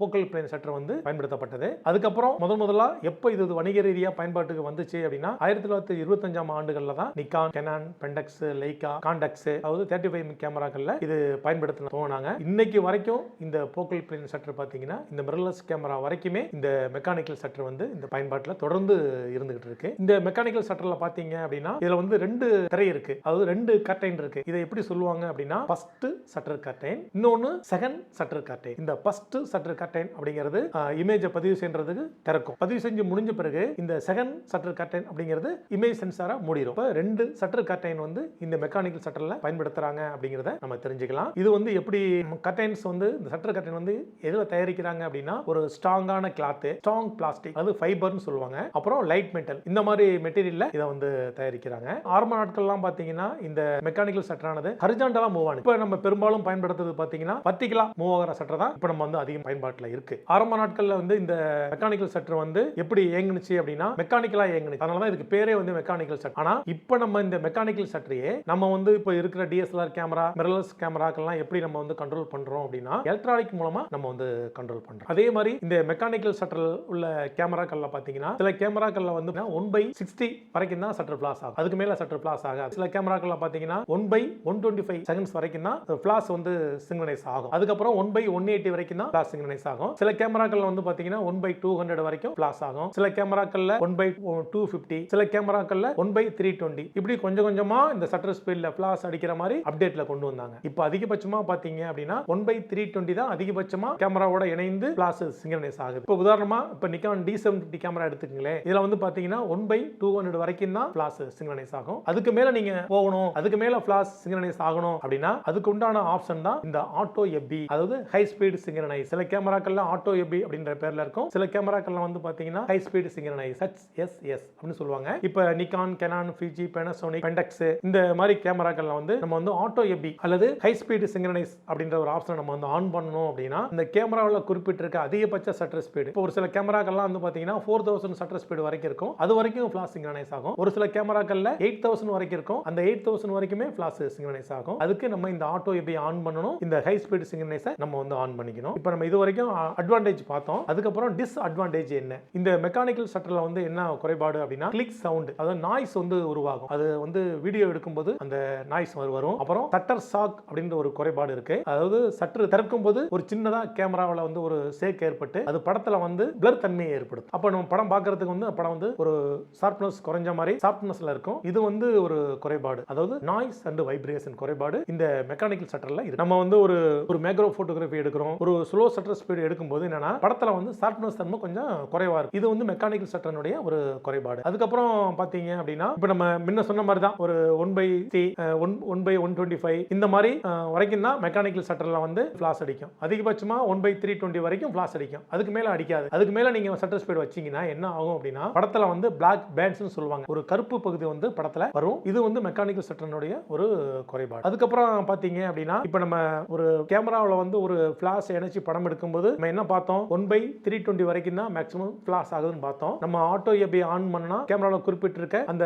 போக்கல் பிளேன் சட்டர் வந்து பயன்படுத்தப்பட்டது. அதுக்கப்புறம் முதல் முதலா எப்போ இது வணிக ரீதியாக பயன்பாட்டுக்கு வந்துச்சு அப்படின்னா ஆயிரத்தி தொள்ளாயிரத்தி இருபத்தஞ்சாம் ஆண்டுகளில் தான் Nikon Canon Pentax Leica Contax அதாவது தேர்ட்டி ஃபைவ் கேமராக்களில் இது பயன்படுத்தின தோணாங்க இன்னைக்கு வரைக்கும் இந்த போக்கல் பிளேன் சட்டர் பார்த்தீங்கன்னா இந்த மிரர்லெஸ் கேமரா வரைக்குமே இந்த மெக்கானிக்கல் சட்டர் வந்து இந்த பயன்பாட்டில் தொடர்ந்து இருந்துகிட்டு இருக்கு. இந்த மெக்கானிக்கல் சட்டரில் பார்த்தீங்க அப்படின்னா இதில் வந்து ரெண்டு திரை இருக்கு. அதாவது ரெண்டு கர்டைன் இருக்கு. இதை எப்படி சொல்லுவாங்க அப்படின்னா ஃபர்ஸ்ட் சட்டர் கர்டைன் இன்னொன்று செகண்ட் சட்டர் கர்டைன் இந்த ஃபர்ஸ்ட் சட்டர் கர்டைன் அப்படிங்கிறது இமேஜை பதிவு செய்யறதுக்கு திறக்கும். பதிவு செஞ்சு முடிஞ்ச பிறகு இந்த செகண்ட் சட்டர் கர்டைன் அப்படிங்கிறது இமேஜ் சென்சாரா மூடிடும் இப்போ ரெண்டு சட்டர் கர்டைன் வந்து இந்த மெக்கானிக்கல் சட்டரில் பயன்படுத்துறாங்க அப்படிங்கிறது நம்ம தெரிஞ்சுக்கலாம். இது வந்து எப்படி கர்டைன்ஸ் வந்து இந்த சட்டர் கர்டைன் வந்து எதில் தயாரிக்கிறாங்க அப்படின்னா ஒரு ஸ்ட்ராங்கான கிளாத்து ஸ்ட்ராங் பிளாஸ்டிக் அது ஃபைபர்னு சொல்லுவாங்க. அப்புறம் லைட் மெட்டல் இந்த மாதிரி மெட்டீரியல்ல இதை வந்து தயாரிக்கிறாங்க. ஆரம்ப நாட்கள்லாம் பார்த்தீங்கன்னா இந்த மெக்கானிக்கல் சட்டரானது ஹரிஜாண்டலா மூவ் ஆனது. இப்போ நம்ம பெரும்பாலும் பயன்படுத்துறது பார்த்தீங்கன்னா பர்டிகுலா மூவ் ஆகிற சட்டர் தான் இப்போ நம்ம வந்து அதிகம் பயன்பாட்டில் இருக்கு. ஆரம்ப நாட்களில் வந்து இந்த மெக்கானிக்கல் சட்டர் வந்து எப்படி இயங்குனுச்சு அப்படின்னா மெக்கானிக்கலா இயங்குனுச்சு. அதனால தான் இதுக்கு பேரே வந்து மெக்கானிக்கல் சட்டர் ஆனால் இப்போ நம்ம இந்த மெக்கானிக்கல் சட்டரையே நம்ம வந்து இப்போ இருக்கிற டிஎஸ்எல்ஆர் கேமரா மிரர்லெஸ் கேமராக்கெல்லாம் எப்படி நம்ம வந்து கண்ட்ரோல் பண்ணுறோம் அப்படின்னா எலக்ட்ரானிக் மூலமாக நம்ம வந்து கண்ட்ரோல் பண்ணுறோம் அதே மாதிரி இந்த மெக்கானிக்கல் சட்டர் உள்ள கேமராக்கள்ல பார்த்தீங்கன்னா சில கேமராக்கள்ல வந்து ஒன் பை சிக்ஸ்டி வரைக்கும் தான் சட்டர் பிளாஸ் ஆகும். அதுக்கு மேலே சட்டர் பிளாஸ் ஆகாது. சில கேமராக்கள்ல பார்த்தீங்கன்னா one by one twenty five seconds வரைக்கும் தான் பிளாஸ் வந்து சிங்னனைஸ் ஆகும். அதுக்கப்புறம் ஒன் பை ஒன் எயிட்டி வரைக்கும் தான் பிளாஸ் சிங்னனைஸ் ஆகும். சில கேமராக்கள்ல வந்து பார்த்தீங்கன்னா ஒன் பை டூ ஹண்ட்ரட் வரைக்கும் பிளாஸ் ஆகும். சில கேமராக்கள்ல ஒன் பை டூ ஃபிஃப்டி சில கேமராக்கள்ல ஒன் பை த்ரீ டுவெண்ட்டி இப்படி கொஞ்சம் கொஞ்சமாக இந்த சட்டர் ஸ்பீடில் பிளாஸ் அடிக்கிற மாதிரி அப்டேட்டில் கொண்டு வந்தாங்க. இப்போ அதிகபட்சமா பாத்தீங்க அப்படின்னா ஒன் பை த்ரீ டுவெண்ட்டி தான் அதிகபட்சமா கேமராவோட இணைந்து பிளாஸ் சிங்னனைஸ் ஆகுது. இப்போ உதாரணமா இப்போ நிக்கான் டி செவன்டி கேமரா எடுத்துக்கங்களேன். இதுல வந்து பாத்தீங்கன்னா ஒன் பை டூ ஹண்ட்ரட் வரைக்கும் தான் பிளாஸ் சிங்னனைஸ் ஆகும். அதுக்கு மேல நீங்க போகணும் அதுக்கு மேல பிளாஸ் சிங்னனைஸ் ஆகணும் அப்படின்னா அதுக்கு உண்டான ஆப்ஷன் தான் இந்த ஆட்டோ எப்பி அதாவது ஹை ஸ்பீடு சிங்னனைஸ் சில கேமராக்கள்ல ஆட்டோ எபி அப்படின்ற பேர்ல இருக்கும். சில கேமராக்கள்ல வந்து பாத்தீங்கன்னா high speed synchronise H S S அப்படின்னு சொல்லுவாங்க. இப்போ Nikon Canon Fuji Panasonic Pentax இந்த மாதிரி கேமராக்கள்லாம் வந்து நம்ம வந்து ஆட்டோ எப்பி அல்லது ஹை ஸ்பீடு சிங்னனைஸ் அப்படின்ற ஒரு ஆப்ஷன் நம்ம வந்து ஆன் பண்ணணும் அப்படின்னா இந்த கேமராவில் குறிப்பிட்டிருக்க அதிகபட்ச சட்டர் ஸ்பீடு இப்போ ஒரு சில கேமராக்கள்லாம் வந்து பார்த்தீங்கன்னா ஃபோர் தௌசண்ட் சட்டர் ஸ்பீடு வரைக்கும் இருக்கும். அது வரைக்கும் ஃபிளாஸ் சிங்னனைஸ் ஆகும். ஒரு சில கேமராக்கள்ல எயிட் தௌசண்ட் வரைக்கும் இருக்கும். அந்த எயிட் தௌசண்ட் வரைக்குமே ஃபிளாஸ் சிங்னனைஸ் ஆகும். அதுக்கு நம்ம இந்த ஆட்டோ எப்படி ஆன் பண்ணணும் இந்த ஹை ஸ்பீடு சிங்னனைஸை நம்ம வந்து ஆன் பண்ணிக்கணும். இப்போ நம்ம இது வரைக்கும் அட்வான்டேஜ் பார்த்தோம். அதுக்கப்புறம் டிஸ்அட்வான்டேஜ் என்ன? இந்த மெக்கானிக்கல் சட்டரில் வந்து என்ன குறைபாடு அப்படின்னா கிளிக் சவுண்ட் அதாவது நாய்ஸ் வந்து உருவாகும். அது வந்து வீடியோ எடுக்கும்போது அந்த நாய்ஸ் வரும். அப்புறம் சட்டர் சாக் அப்படின்ற ஒரு குறைபாடு இருக்கு. அதாவது சற்று திறக்கும் போது ஒரு சின்னதா கேமராவில் வந்து ஒரு சேக் ஏற்பட்டு அது படத்துல வந்து பிளர் தன்மையை ஏற்படுத்தும். அப்போ நம்ம படம் பார்க்கறதுக்கு வந்து படம் வந்து ஒரு ஷார்ப்னஸ் குறைஞ்ச மாதிரி ஷார்ப்னஸ்ல இருக்கும். இது வந்து ஒரு குறைபாடு. அதாவது நாய்ஸ் அண்ட் வைப்ரேஷன் குறைபாடு இந்த மெக்கானிக்கல் சட்டர்ல இருக்கு. நம்ம வந்து ஒரு ஒரு மேக்ரோ போட்டோகிராஃபி எடுக்கிறோம். ஒரு ஸ்லோ சட்டர் ஸ்பீடு எடுக்கும்போது என்னன்னா படத்துல வந்து ஷார்ப்னஸ் தன்மை கொஞ்சம் குறைவா இருக்கும். இது வந்து மெக்கானிக்கல் சட்டனுடைய ஒரு குறைபாடு. அதுக்கப்புறம் பார்த்தீங்க அப்படின்னா இப்போ நம்ம முன்ன சொன்ன மாதிரி தான் ஒரு one by C one one by one twenty five இந்த மாதிரி வரைக்கும் தான் மெக்கானிக்கல் சட்டரில் வந்து ஃப்ளாஸ் அடிக்கும். அதிகபட்சமாக ஒன் பை த்ரீ டுவெண்ட்டி வரைக்கும் ஃப்ளாஸ் அடிக்கும். அதுக்கு மேலே அடிக்காது. அதுக்கு மேலே நீங்கள் சட்டர் ஸ்பீடு வச்சீங்கன்னா என்ன ஆகும் அப்படின்னா படத்தில் வந்து பிளாக் பேண்ட்ஸ்னு சொல்லுவாங்க. ஒரு கருப்பு பகுதி வந்து படத்தில் வரும். இது வந்து மெக்கானிக்கல் சட்டனுடைய ஒரு குறைபாடு. அதுக்கப்புறம் பார்த்தீங்க அப்படின்னா இப்போ நம்ம ஒரு கேமராவில் வந்து ஒரு ஃப்ளாஷ் இணைச்சி படம் எடுக்கும்போது நம்ம என்ன பார்த்தோம்? ஒன் பை த்ரீ டுவெண்ட்டி வரைக்கும் தான் மேக்ஸிமம் ஃப்ளாஷ் ஆகுதுன்னு பார்த்தோம். நம்ம ஆட்டோ எப்படி ஆன் பண்ணால் கேமராவில் குறிப்பிட்டிருக்க அந்த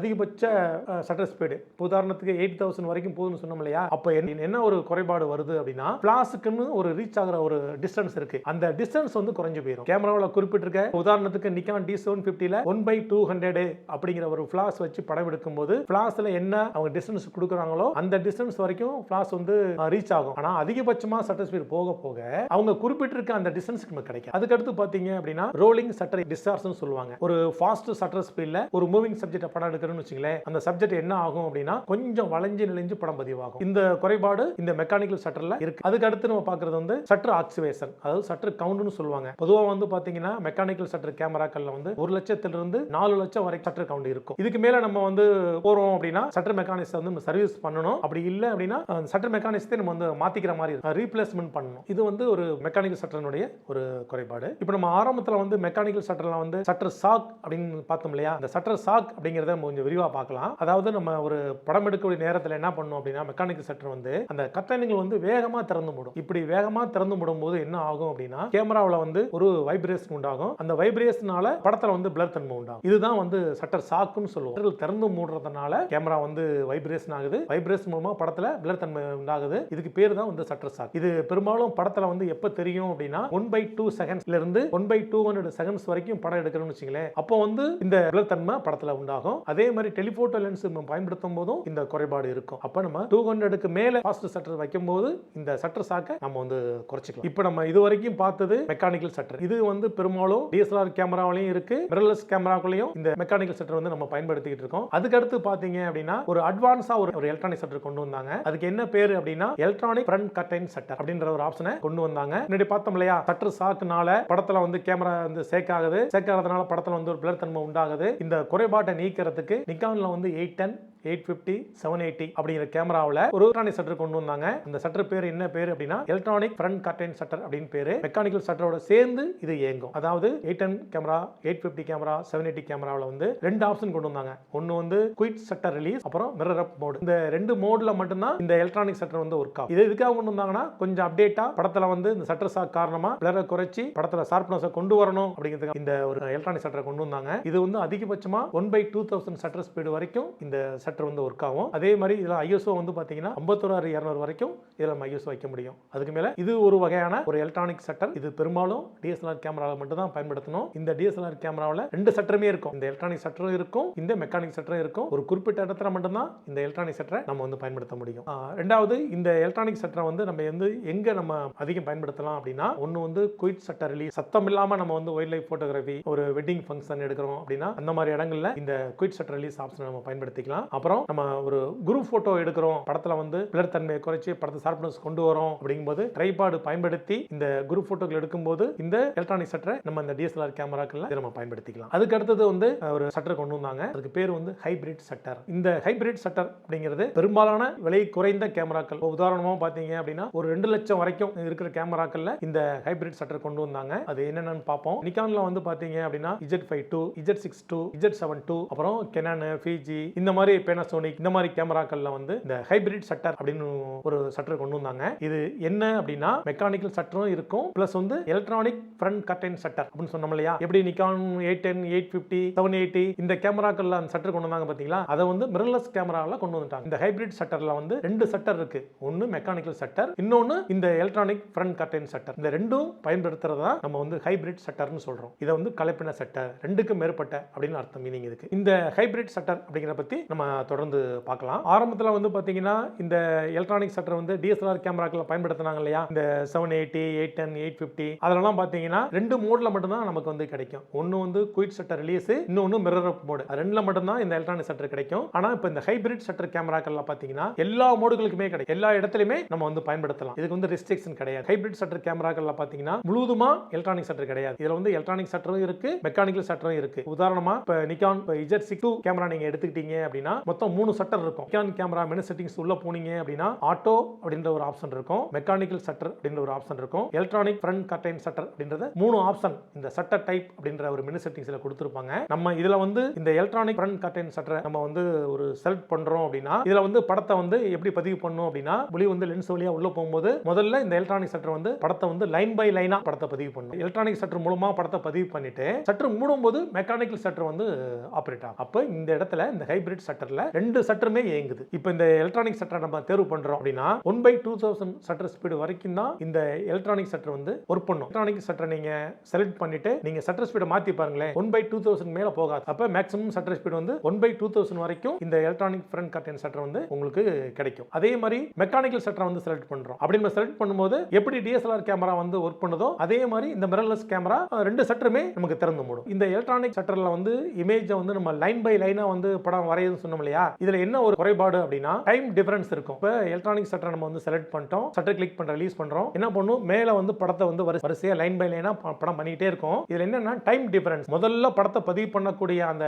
அதிகபட்ச சட்டர் ஸ்பீடு உதாரணத்துக்கு எயிட் தௌசண்ட் வரைக்கும் போகுதுன்னு சொன்னோம் இல்லையா? அப்போ என்ன ஒரு குறைபாடு வருது அப்படின்னா பிளாஸுக்குன்னு ஒரு ரீச் ஆகிற ஒரு டிஸ்டன்ஸ் இருக்கு. அந்த டிஸ்டன்ஸ் வந்து குறைஞ்சு போயிடும் கேமராவில் குறிப்பிட்டிருக்க உதாரணத்துக்கு நிக்கான் டி செவன் ஃபிஃப்டியில் ஒன் பை டூ ஹண்ட்ரட் அப்படிங்கிற ஒரு ஃபிளாஸ் வச்சு படம் எடுக்கும்போது ஃபிளாஸ்ல என்ன அவங்க டிஸ்டன்ஸ் கொடுக்குறாங்களோ அந்த டிஸ்டன்ஸ் வரைக்கும் ஃபிளாஸ் வந்து ரீச் ஆகும். ஆனால் அதிகபட்சமாக சட்டர் ஸ்பீட் போக போக அவங்க குறிப்பிட்டிருக்க அந்த டிஸ்டன்ஸ்க்கு நமக்கு கிடைக்கும் அதுக்கடுத்து பார்த்தீங்க அப்படின்னா ரோலிங் சட்டர் டிஸ்டார்ஸ்னு சொல்லுவாங்க. ஒரு ஃபாஸ்ட் சட்டர் ஸ்பீடில் ஒரு மூவிங் சப்ஜெக்ட் படம் எடுக்கிறோம்னு வச்சுங்களேன் அந்த சப்ஜெக்ட் என்ன ஆகும் அப்படின்னா கொஞ்சம் வளைஞ்சு நெளிஞ்சு படம் பதிவாகும். இந்த குறைபாடு இந்த மெக்கானிக்கல் சட்டரில் இருக்கு. அதுக்கு அடுத்து நம்ம பார்க்குறது வந்து சட்டர் ஆக்சிவேஷன் அதாவது சட்டர் கவுண்ட்னு சொல்லுவாங்க. பொதுவாக வந்து பார்த்தீங்கன்னா மெக்கானிக்கல் சட்டர் கேமராக்கள்ல வந்து ஒரு லட்சத்திலிருந்து நாலு லட்சம் வரை சட்டர் கவுண்ட் இருக்கும். இதுக்கு மேல நம்ம வந்து போறோம் அப்படின்னா சட்டர் மெக்கானிக்ஸ் வந்து நம்ம சர்வீஸ் பண்ணணும். அப்படி இல்லை அப்படின்னா சட்டர் மெக்கானிக்ஸை நம்ம வந்து மாத்திக்கிற மாதிரி ரீப்ளேஸ்மெண்ட் பண்ணணும். இது வந்து ஒரு மெக்கானிக்கல் சட்டர்னுடைய ஒரு குறைபாடு. இப்போ நம்ம ஆரம்பத்தில் வந்து மெக்கானிக்கல் சட்டர்ல வந்து சட்டர் சாக் அப்படின்னு பார்த்தோம் இல்லையா? அந்த சட்டர் சாக் அப்படிங்கிறத நம்ம கொஞ்சம் விரிவாக பார்க்கலாம். அதாவது நம்ம ஒரு படம் எடுக்கக்கூடிய நேரத்தில் என்ன பண்ணணும் அப்படின்னா மெக்கானிக்கல் சட்டர் வந்து அந்த கட்டணங்கள் வந்து வேகமாக திறந்து மூடும். இப்படி வேகமாக திறந்து மூடும் போது என்ன ஆகும் அப்படின்னா கேமராவில் வந்து ஒரு வைப்ரேஷன் உண்டாகும். அந்த வைப்ரேஷனால படத்தில் வந்து பிளர் தன்மை உண்டாகும். இதுதான் வந்து சட்டர் சாக்குன்னு சொல்லுவோம். திறந்து மூடுறதுனால கேமரா வந்து வைப்ரேஷன் ஆகுது. வைப்ரேஷன் மூலமாக படத்தில் பிளர் தன்மை உண்டாகுது. இதுக்கு பேர் தான் வந்து சட்டர் சாக் இது பெரும்பாலும் படத்தில் வந்து எப்போ தெரியும் அப்படின்னா ஒன் பை டூ செகண்ட்ஸ்ல இருந்து one by two hundred seconds வரைக்கும் படம் எடுக்கணும்னு வச்சுங்களேன் அப்போ வந்து இந்த பிளர் தன்மை படத்தில் உண்டாகும். அதே மாதிரி டெலிஃபோட்டோ லென்ஸ் நம்ம பயன்படுத்தும் போதும் இந்த குறைபாடு இருக்கும். அப்போ நம்ம டூ டூ ஹண்ட்ரடுக்கு மேலே ஃபாஸ்ட் சட்டர் வைக்கும்போது இந்த சட்டர் சாக்கை நம்ம வந்து குறைச்சிக்கலாம். இப்போ நம்ம இது வரைக்கும் பார்த்தது மெக்கானிக்கல் சட்டர் இது வந்து பெரும்பாலும் டிஎஸ்எல்ஆர் கேமராவிலையும் இருக்கு. மிரர்லெஸ் கேமராக்குள்ளேயும் இந்த மெக்கானிக்கல் சட்டர் வந்து நம்ம பயன்படுத்திக்கிட்டு இருக்கோம். அதுக்கடுத்து பார்த்தீங்க அப்படின்னா ஒரு அட்வான்ஸா ஒரு ஒரு எலக்ட்ரானிக் சட்டர் கொண்டு வந்தாங்க. அதுக்கு என்ன பேர் அப்படின்னா எலக்ட்ரானிக் ஃப்ரண்ட் கட்டைன் சட்டர் அப்படின்ற ஒரு ஆப்ஷனை கொண்டு வந்தாங்க. முன்னாடி பார்த்தோம் இல்லையா சட்டர் சாக்குனால படத்துல வந்து கேமரா வந்து சேக் ஆகுது. சேக் ஆகிறதுனால படத்துல வந்து ஒரு பிளர் தன்மை உண்டாகுது. இந்த குறைபாட்டை நீக்கிறதுக்கு நிக்கான்ல வந்து eight ten eight fifty seven eighty அப்படிங்கிற கேமராவில் ஒரு எலக்ட்ரானிக் சட்டர் கொண்டு வந்தாங்க. அந்த சட்டர் பேர் என்ன பேர் அப்படின்னா எலக்ட்ரானிக் ஃப்ரண்ட் கர்டைன் சட்டர் அப்படின்னு பேர். மெக்கானிக்கல் சட்டரோட சேர்ந்து இது இயங்கும். அதாவது eight ten camera eight fifty camera seven eighty கேமராவில் வந்து ரெண்டு ஆப்ஷன் கொண்டு வந்தாங்க. ஒன்று வந்து குயிட் சட்டர் ரிலீஸ் அப்புறம் மிரர் அப் மோடு இந்த ரெண்டு மோட்ல மட்டும்தான் இந்த எலக்ட்ரானிக் சட்டர் வந்து ஒர்க் ஆகும். இது எதுக்காக கொண்டு வந்தாங்கன்னா கொஞ்சம் அப்டேட்டா படத்தில் வந்து இந்த சட்டர் சாக் காரணமாக பிளரை குறைச்சி படத்தில் ஷார்ப்னஸை கொண்டு வரணும் அப்படிங்கிறதுக்கு இந்த ஒரு எலக்ட்ரானிக் சட்டரை கொண்டு வந்தாங்க. இது வந்து அதிகபட்சமாக one by two thousand shutter speed வரைக்கும் இந்த சட்டர் வந்து ஒர்க் ஆகும். அதே மாதிரி இதில் ஐஎஸ்ஓ வந்து பார்த்தீங்கன்னா ஐம்பத்தோராறு இரநூறு வரைக்கும் இதில் நம்ம ஐஎஸ்ஓ வைக்க முடியும். அதுக்கு மேலே இது ஒரு வகையான ஒரு எலக்ட்ரானிக் சட்டர் இது பெரும்பாலும் டிஎஸ்எல்ஆர் கேமராவில் மட்டும் தான் பயன்படுத்தணும். இந்த டிஎஸ்எல்ஆர் கேமராவில் ரெண்டு சட்டருமே இருக்கும். இந்த எலக்ட்ரானிக் சட்டரும் இருக்கும் இந்த மெக்கானிக் சட்டரும் இருக்கும். ஒரு குறிப்பிட்ட இடத்துல மட்டும்தான் இந்த எலக்ட்ரானிக் சட்டரை நம்ம வந்து பயன்படுத்த முடியும். ரெண்டாவது இந்த எலக்ட்ரானிக் சட்டரை வந்து நம்ம வந்து எங்கே நம்ம அதிகம் பயன்படுத்தலாம் அப்படின்னா ஒன்று வந்து குயிட் சட்டர் ரிலீஸ் சத்தம் இல்லாமல் நம்ம வந்து ஒயில்ட் லைஃப் ஃபோட்டோகிராஃபி ஒரு வெட்டிங் ஃபங்க்ஷன் எடுக்கிறோம் அப்படின்னா அந்த மாதிரி இடங்களில் இந்த குயிட் சட்டர் ரிலீஸ் ஆப்ஷனை நம்ம பயன்படுத்திக்கலாம். அப்புறம் நம்ம ஒரு குரூப் போட்டோ எடுக்கிறோம். படத்தில் வந்து பிளர் தன்மையை குறைச்சி படத்தை ஷார்ப்னஸ் கொண்டு வரோம் அப்படிங்கும்போது ட்ரைபாடு பயன்படுத்தி இந்த குரூப் போட்டோக்கள் எடுக்கும்போது இந்த எலக்ட்ரானிக் சட்டரை நம்ம இந்த டிஎஸ்எல்ஆர் கேமராக்கள் இதை நம்ம பயன்படுத்திக்கலாம். அதுக்கு அடுத்தது வந்து ஒரு சட்டர் கொண்டு வந்தாங்க. அதுக்கு பேர் வந்து ஹைபிரிட் சட்டர் இந்த ஹைபிரிட் சட்டர் அப்படிங்கிறது பெரும்பாலான விலை குறைந்த கேமராக்கள் உதாரணமாக பார்த்தீங்க அப்படின்னா ஒரு ரெண்டு லட்சம் வரைக்கும் இருக்கிற கேமராக்கள்ல இந்த ஹைபிரிட் சட்டர் கொண்டு வந்தாங்க. அது என்னென்னு பார்ப்போம். நிக்கான்ல வந்து பார்த்தீங்க அப்படின்னா Z five two Z six two Z seven two அப்புறம் கெனானு ஃபிஜி இந்த மாதிரி பேனாசோனிக் இந்த மாதிரி கேமராக்கள்ல வந்து இந்த ஹைபிரிட் சட்டர் அப்படின்னு ஒரு சட்டர் கொண்டு வந்தாங்க. இது என்ன அப்படின்னா மெக்கானிக்கல் சட்டரும் இருக்கும். பிளஸ் வந்து எலக்ட்ரானிக் ஃப்ரண்ட் கர்டைன் சட்டர் அப்படின்னு சொன்னோம் இல்லையா? எப்படி Nikon eight ten eight fifty seven eighty இந்த கேமராக்கள்ல அந்த சட்டர் கொண்டு வந்தாங்க பாத்தீங்களா? அதை வந்து மிரர்லெஸ் கேமராவில் கொண்டு வந்துட்டாங்க. இந்த ஹைபிரிட் சட்டர்ல வந்து ரெண்டு சட்டர் இருக்கு. ஒன்னு மெக்கானிக்கல் சட்டர் இன்னொன்னு இந்த எலக்ட்ரானிக் ஃப்ரண்ட் கர்டைன் சட்டர் இந்த ரெண்டும் பயன்படுத்துறதா நம்ம வந்து ஹைபிரிட் சட்டர்னு சொல்றோம். இதை வந்து கலப்பின சட்டர் ரெண்டுக்கும் மேற்பட்ட அப்படின்னு அர்த்தம். மீனிங் இதுக்கு. இந்த ஹைபிரிட் சட்டர் அப்படிங்கிற பத்தி நம்ம தொடர்ந்து பார்க்கலாம். ஆரம்பத்தில் வந்து பார்த்தீங்கன்னா இந்த எலக்ட்ரானிக் ஷட்டர் வந்து டிஎஸ்எல்ஆர் கேமராக்கள் பயன்படுத்தினாங்க இல்லையா? இந்த seven eighty eight ten eight fifty அதெல்லாம் பார்த்தீங்கன்னா ரெண்டு மோடில் மட்டும்தான் நமக்கு வந்து கிடைக்கும். ஒன்று வந்து குயிட் ஷட்டர் ரிலீஸ் இன்னொன்று மிரர் அப் மோடு ரெண்டில் மட்டும்தான் இந்த எலக்ட்ரானிக் ஷட்டர் கிடைக்கும். ஆனால் இப்போ இந்த ஹைபிரிட் ஷட்டர் கேமராக்கள்லாம் பார்த்தீங்கன்னா எல்லா மோடுகளுக்குமே கிடைக்கும். எல்லா இடத்துலையுமே நம்ம வந்து பயன்படுத்தலாம். இதுக்கு வந்து ரெஸ்ட்ரிக்ஷன் கிடையாது. ஹைபிரிட் ஷட்டர் கேமராக்கள்லாம் பார்த்தீங்கன்னா முழுவதுமா எலக்ட்ரானிக் ஷட்டர் கிடையாது. இதில் வந்து எலக்ட்ரானிக் ஷட்டரும் இருக்கு மெக்கானிக்கல் ஷட்டரும் இருக்கு. உதாரணமா இப்போ நிக்கான் இப்போ இஜெட் சிக்ஸ் டூ கேமரா நீங்க எடுத்துக்கிட்டீங்க அப்படின்னா மொத்தம் மூணு சட்டர் இருக்கும். நிக்கான் கேமரா மெனு செட்டிங்ஸ் உள்ள போனீங்க அப்படின்னா ஆட்டோ அப்படின்ற ஒரு ஆப்ஷன் இருக்கும். மெக்கானிக்கல் சட்டர் அப்படின்ற ஒரு ஆப்ஷன் இருக்கும். எலக்ட்ரானிக் ஃப்ரண்ட் கர்டைன் சட்டர் அப்படின்றது மூணு ஆப்ஷன் இந்த சட்டர் டைப் அப்படின்ற ஒரு மெனு செட்டிங்ஸ்ல கொடுத்துருப்பாங்க. நம்ம இதுல வந்து இந்த எலக்ட்ரானிக் ஃப்ரண்ட் கர்டைன் சட்டரை நம்ம வந்து ஒரு செலக்ட் பண்றோம் அப்படின்னா இதுல வந்து படத்தை வந்து எப்படி பதிவு பண்ணணும் அப்படின்னா ஒளி வந்து லென்ஸ் வழியா உள்ள போகும்போது முதல்ல இந்த எலக்ட்ரானிக் சட்டர் வந்து படத்தை வந்து லைன் பை லைனா படத்தை பதிவு பண்ணணும். எலக்ட்ரானிக் சட்டர் மூலமா படத்தை பதிவு பண்ணிட்டு சட்டர் மூடும் போது மெக்கானிக்கல் சட்டர் வந்து ஆப்ரேட் ஆகும். அப்போ இந்த இடத்துல இந்த ஹைபிரிட் சட்டரில் ரெண்டு சட்டருமே இயங்குது. இப்போ இந்த எலக்ட்ரானிக் சட்டரை நம்ம தேர்வு பண்ணுறோம் அப்படின்னா one by two thousand shutter speed வரைக்கும் தான் இந்த எலக்ட்ரானிக் சட்டர் வந்து ஒர்க் பண்ணும். எலக்ட்ரானிக் சட்டரை நீங்கள் செலக்ட் பண்ணிட்டு நீங்க சட்டர் ஸ்பீடை மாற்றி பாருங்களேன். ஒன் பை டூ தௌசண்ட் மேலே போகாது. அப்போ மேக்ஸிமம் சட்டர் ஸ்பீடு வந்து ஒன் பை டூ தௌசண்ட் வரைக்கும் இந்த எலக்ட்ரானிக் ஃப்ரண்ட் கர்டன் சட்டர் வந்து உங்களுக்கு கிடைக்கும். அதே மாதிரி மெக்கானிக்கல் சட்டரை வந்து செலக்ட் பண்ணுறோம் அப்படி நம்ம செலக்ட் பண்ணும்போது எப்படி டிஎஸ்எல்ஆர் கேமரா வந்து ஒர்க் பண்ணுதோ அதே மாதிரி இந்த மிரர்லெஸ் கேமரா ரெண்டு சட்டருமே நமக்கு திறந்து மூடும். இந்த எலக்ட்ரானிக் சட்டரில் வந்து இமேஜை வந்து நம்ம லைன் பை லைனாக வந்து படம் வரையுதுன்னு சொன்னோம் இல்லையா? இதுல என்ன ஒரு குறைபாடு அப்படின்னா டைம் டிஃபரன்ஸ் இருக்கும். இப்போ எலக்ட்ரானிக் ஷட்டர் நம்ம வந்து செலக்ட் பண்ணிட்டோம் ஷட்டர் கிளிக் பண்ண ரிலீஸ் பண்றோம். என்ன பண்ணும்? மேல வந்து படத்தை வந்து வரிசையா லைன் பை லைனா படம் பண்ணிட்டே இருக்கும். இதுல என்னன்னா டைம் டிஃபரன்ஸ் முதல்ல படத்தை பதிவு பண்ணக்கூடிய அந்த